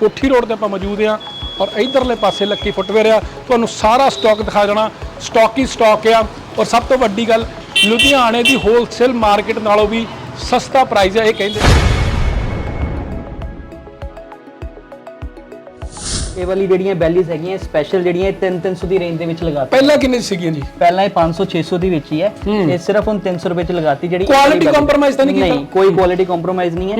ਕੋਠੀ ਰੋਡ ਤੇ ਆਪਾਂ ਮੌਜੂਦ ਆ ਔਰ ਇਧਰਲੇ ਪਾਸੇ ਲੱਕੀ ਫੁੱਟਵੇਅਰ ਆ। ਤੁਹਾਨੂੰ ਸਾਰਾ ਸਟਾਕ ਦਿਖਾ ਜਾਣਾ ਸਟਾਕ ਹੀ ਸਟਾਕ ਆ। ਔਰ ਸਭ ਤੋਂ ਵੱਡੀ ਗੱਲ ਲੁਧਿਆਣੇ ਦੀ ਹੋਲਸੇਲ ਮਾਰਕੀਟ ਨਾਲੋਂ ਵੀ ਸਸਤਾ ਪ੍ਰਾਈਸ ਆ ਇਹ ਕਹਿੰਦੇ। ਇਹ ਵਾਲੀ ਜਿਹੜੀਆਂ ਬੈਲੀਜ਼ ਹੈਗੀਆਂ ਸਪੈਸ਼ਲ ਜਿਹੜੀਆਂ 3-300 ਦੀ ਰੇਂਜ ਦੇ ਵਿੱਚ ਲਗਾਤੀ। ਪਹਿਲਾਂ ਕਿੰਨੇ ਸੀਗੀਆਂ ਜੀ? ਪਹਿਲਾਂ ਇਹ 500-600 ਦੀ ਵਿੱਚ ਹੀ ਹੈ। ਇਹ ਸਿਰਫ ਹੁਣ 300 ਰੁਪਏ ਚ ਲਗਾਤੀ ਜਿਹੜੀ Quality compromise ਤਾਂ ਨਹੀਂ ਕੀਤਾ? ਨਹੀਂ ਕੋਈ ਕੁਆਲਿਟੀ ਕੰਪਰੋਮਾਈਜ਼ ਨਹੀਂ ਹੈ।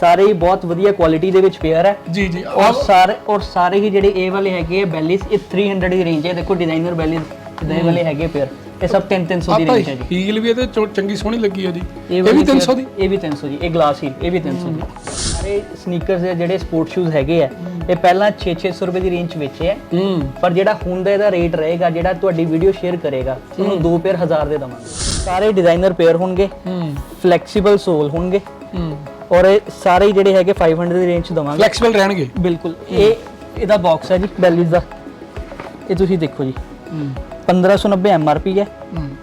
ਸਾਰੇ ਹੀ ਬਹੁਤ ਵਧੀਆ ਕੁਆਲਿਟੀ ਦੇ ਵਿੱਚ ਪੇਅਰ ਹੈ। ਜੀ ਜੀ। ਔਰ ਸਾਰੇ ਔਰ ਸਾਰੇ ਹੀ ਜਿਹੜੇ ਇਹ ਵਾਲੇ ਹੈਗੇ ਬੈਲੀਜ਼ ਇਹ 300 ਦੀ ਰੇਂਜ ਹੈ। ਦੇਖੋ ਡਿਜ਼ਾਈਨਰ ਬੈਲੀਜ਼ ਦੇ ਵਾਲੇ ਹੈਗੇ ਪੇਅਰ ਇਹ ਸਭ 3-300 ਦੀ ਰੇਂਜ ਹੈ ਜੀ। ਹੀਲ ਵੀ ਇਹਦੇ ਚੰਗੀ ਸੋਹਣੀ ਲੱਗੀ ਆ ਜੀ। ਇਹ ਵੀ 300 ਦੀ? ਇਹ ਵੀ 300 ਦੀ। ਇਹ ਗਲਾਸ ਹੀਲ ਇਹ ਵੀ 300 ਦੀ। ਸਾਰੇ ਸਨੀਕਰਸ ਦੇ ਜਿਹੜੇ ਸਪੋਰਟ ਸ਼ੂਜ਼ ਹੈਗੇ ਆ ਇਹ ਪਹਿਲਾਂ 6-600 ਰੁਪਏ ਦੀ ਰੇਂਜ ਵੇਚੇ ਆ ਹੂੰ। ਪਰ ਜਿਹੜਾ ਹੁਣ ਦਾ ਇਹਦਾ ਰੇਟ ਰਹੇਗਾ ਜਿਹੜਾ ਤੁਹਾਡੀ ਵੀਡੀਓ ਸ਼ੇਅਰ ਕਰੇਗਾ ਉਹਨੂੰ ਦੋ ਪੇਅਰ 1000 ਦੇ ਦਵਾਂਗੇ। ਸਾਰੇ ਡਿਜ਼ਾਈਨਰ ਪੇਅਰ ਹੋਣਗੇ। ਹੂੰ। ਫਲੈਕਸੀਬਲ ਸੋਲ ਹੋਣਗੇ। ਹੂੰ। ਔਰ ਇਹ ਸਾਰੇ ਜਿਹੜੇ ਹੈਗੇ 500 ਦੀ ਰੇਂਜ 'ਚ ਦਵਾਂਗੇ। ਫਲੈਕਸੀਬਲ ਰਹਿਣਗੇ? ਬਿਲਕੁਲ। ਇਹ ਇਹਦਾ ਬਾਕਸ ਹੈ ਜੀ ਬੈਲੀਜ਼ ਦਾ। ਇਹ ਤੁਸੀਂ ਦੇਖੋ ਜੀ। 1590 ਐਮਆਰਪੀ ਹੈ।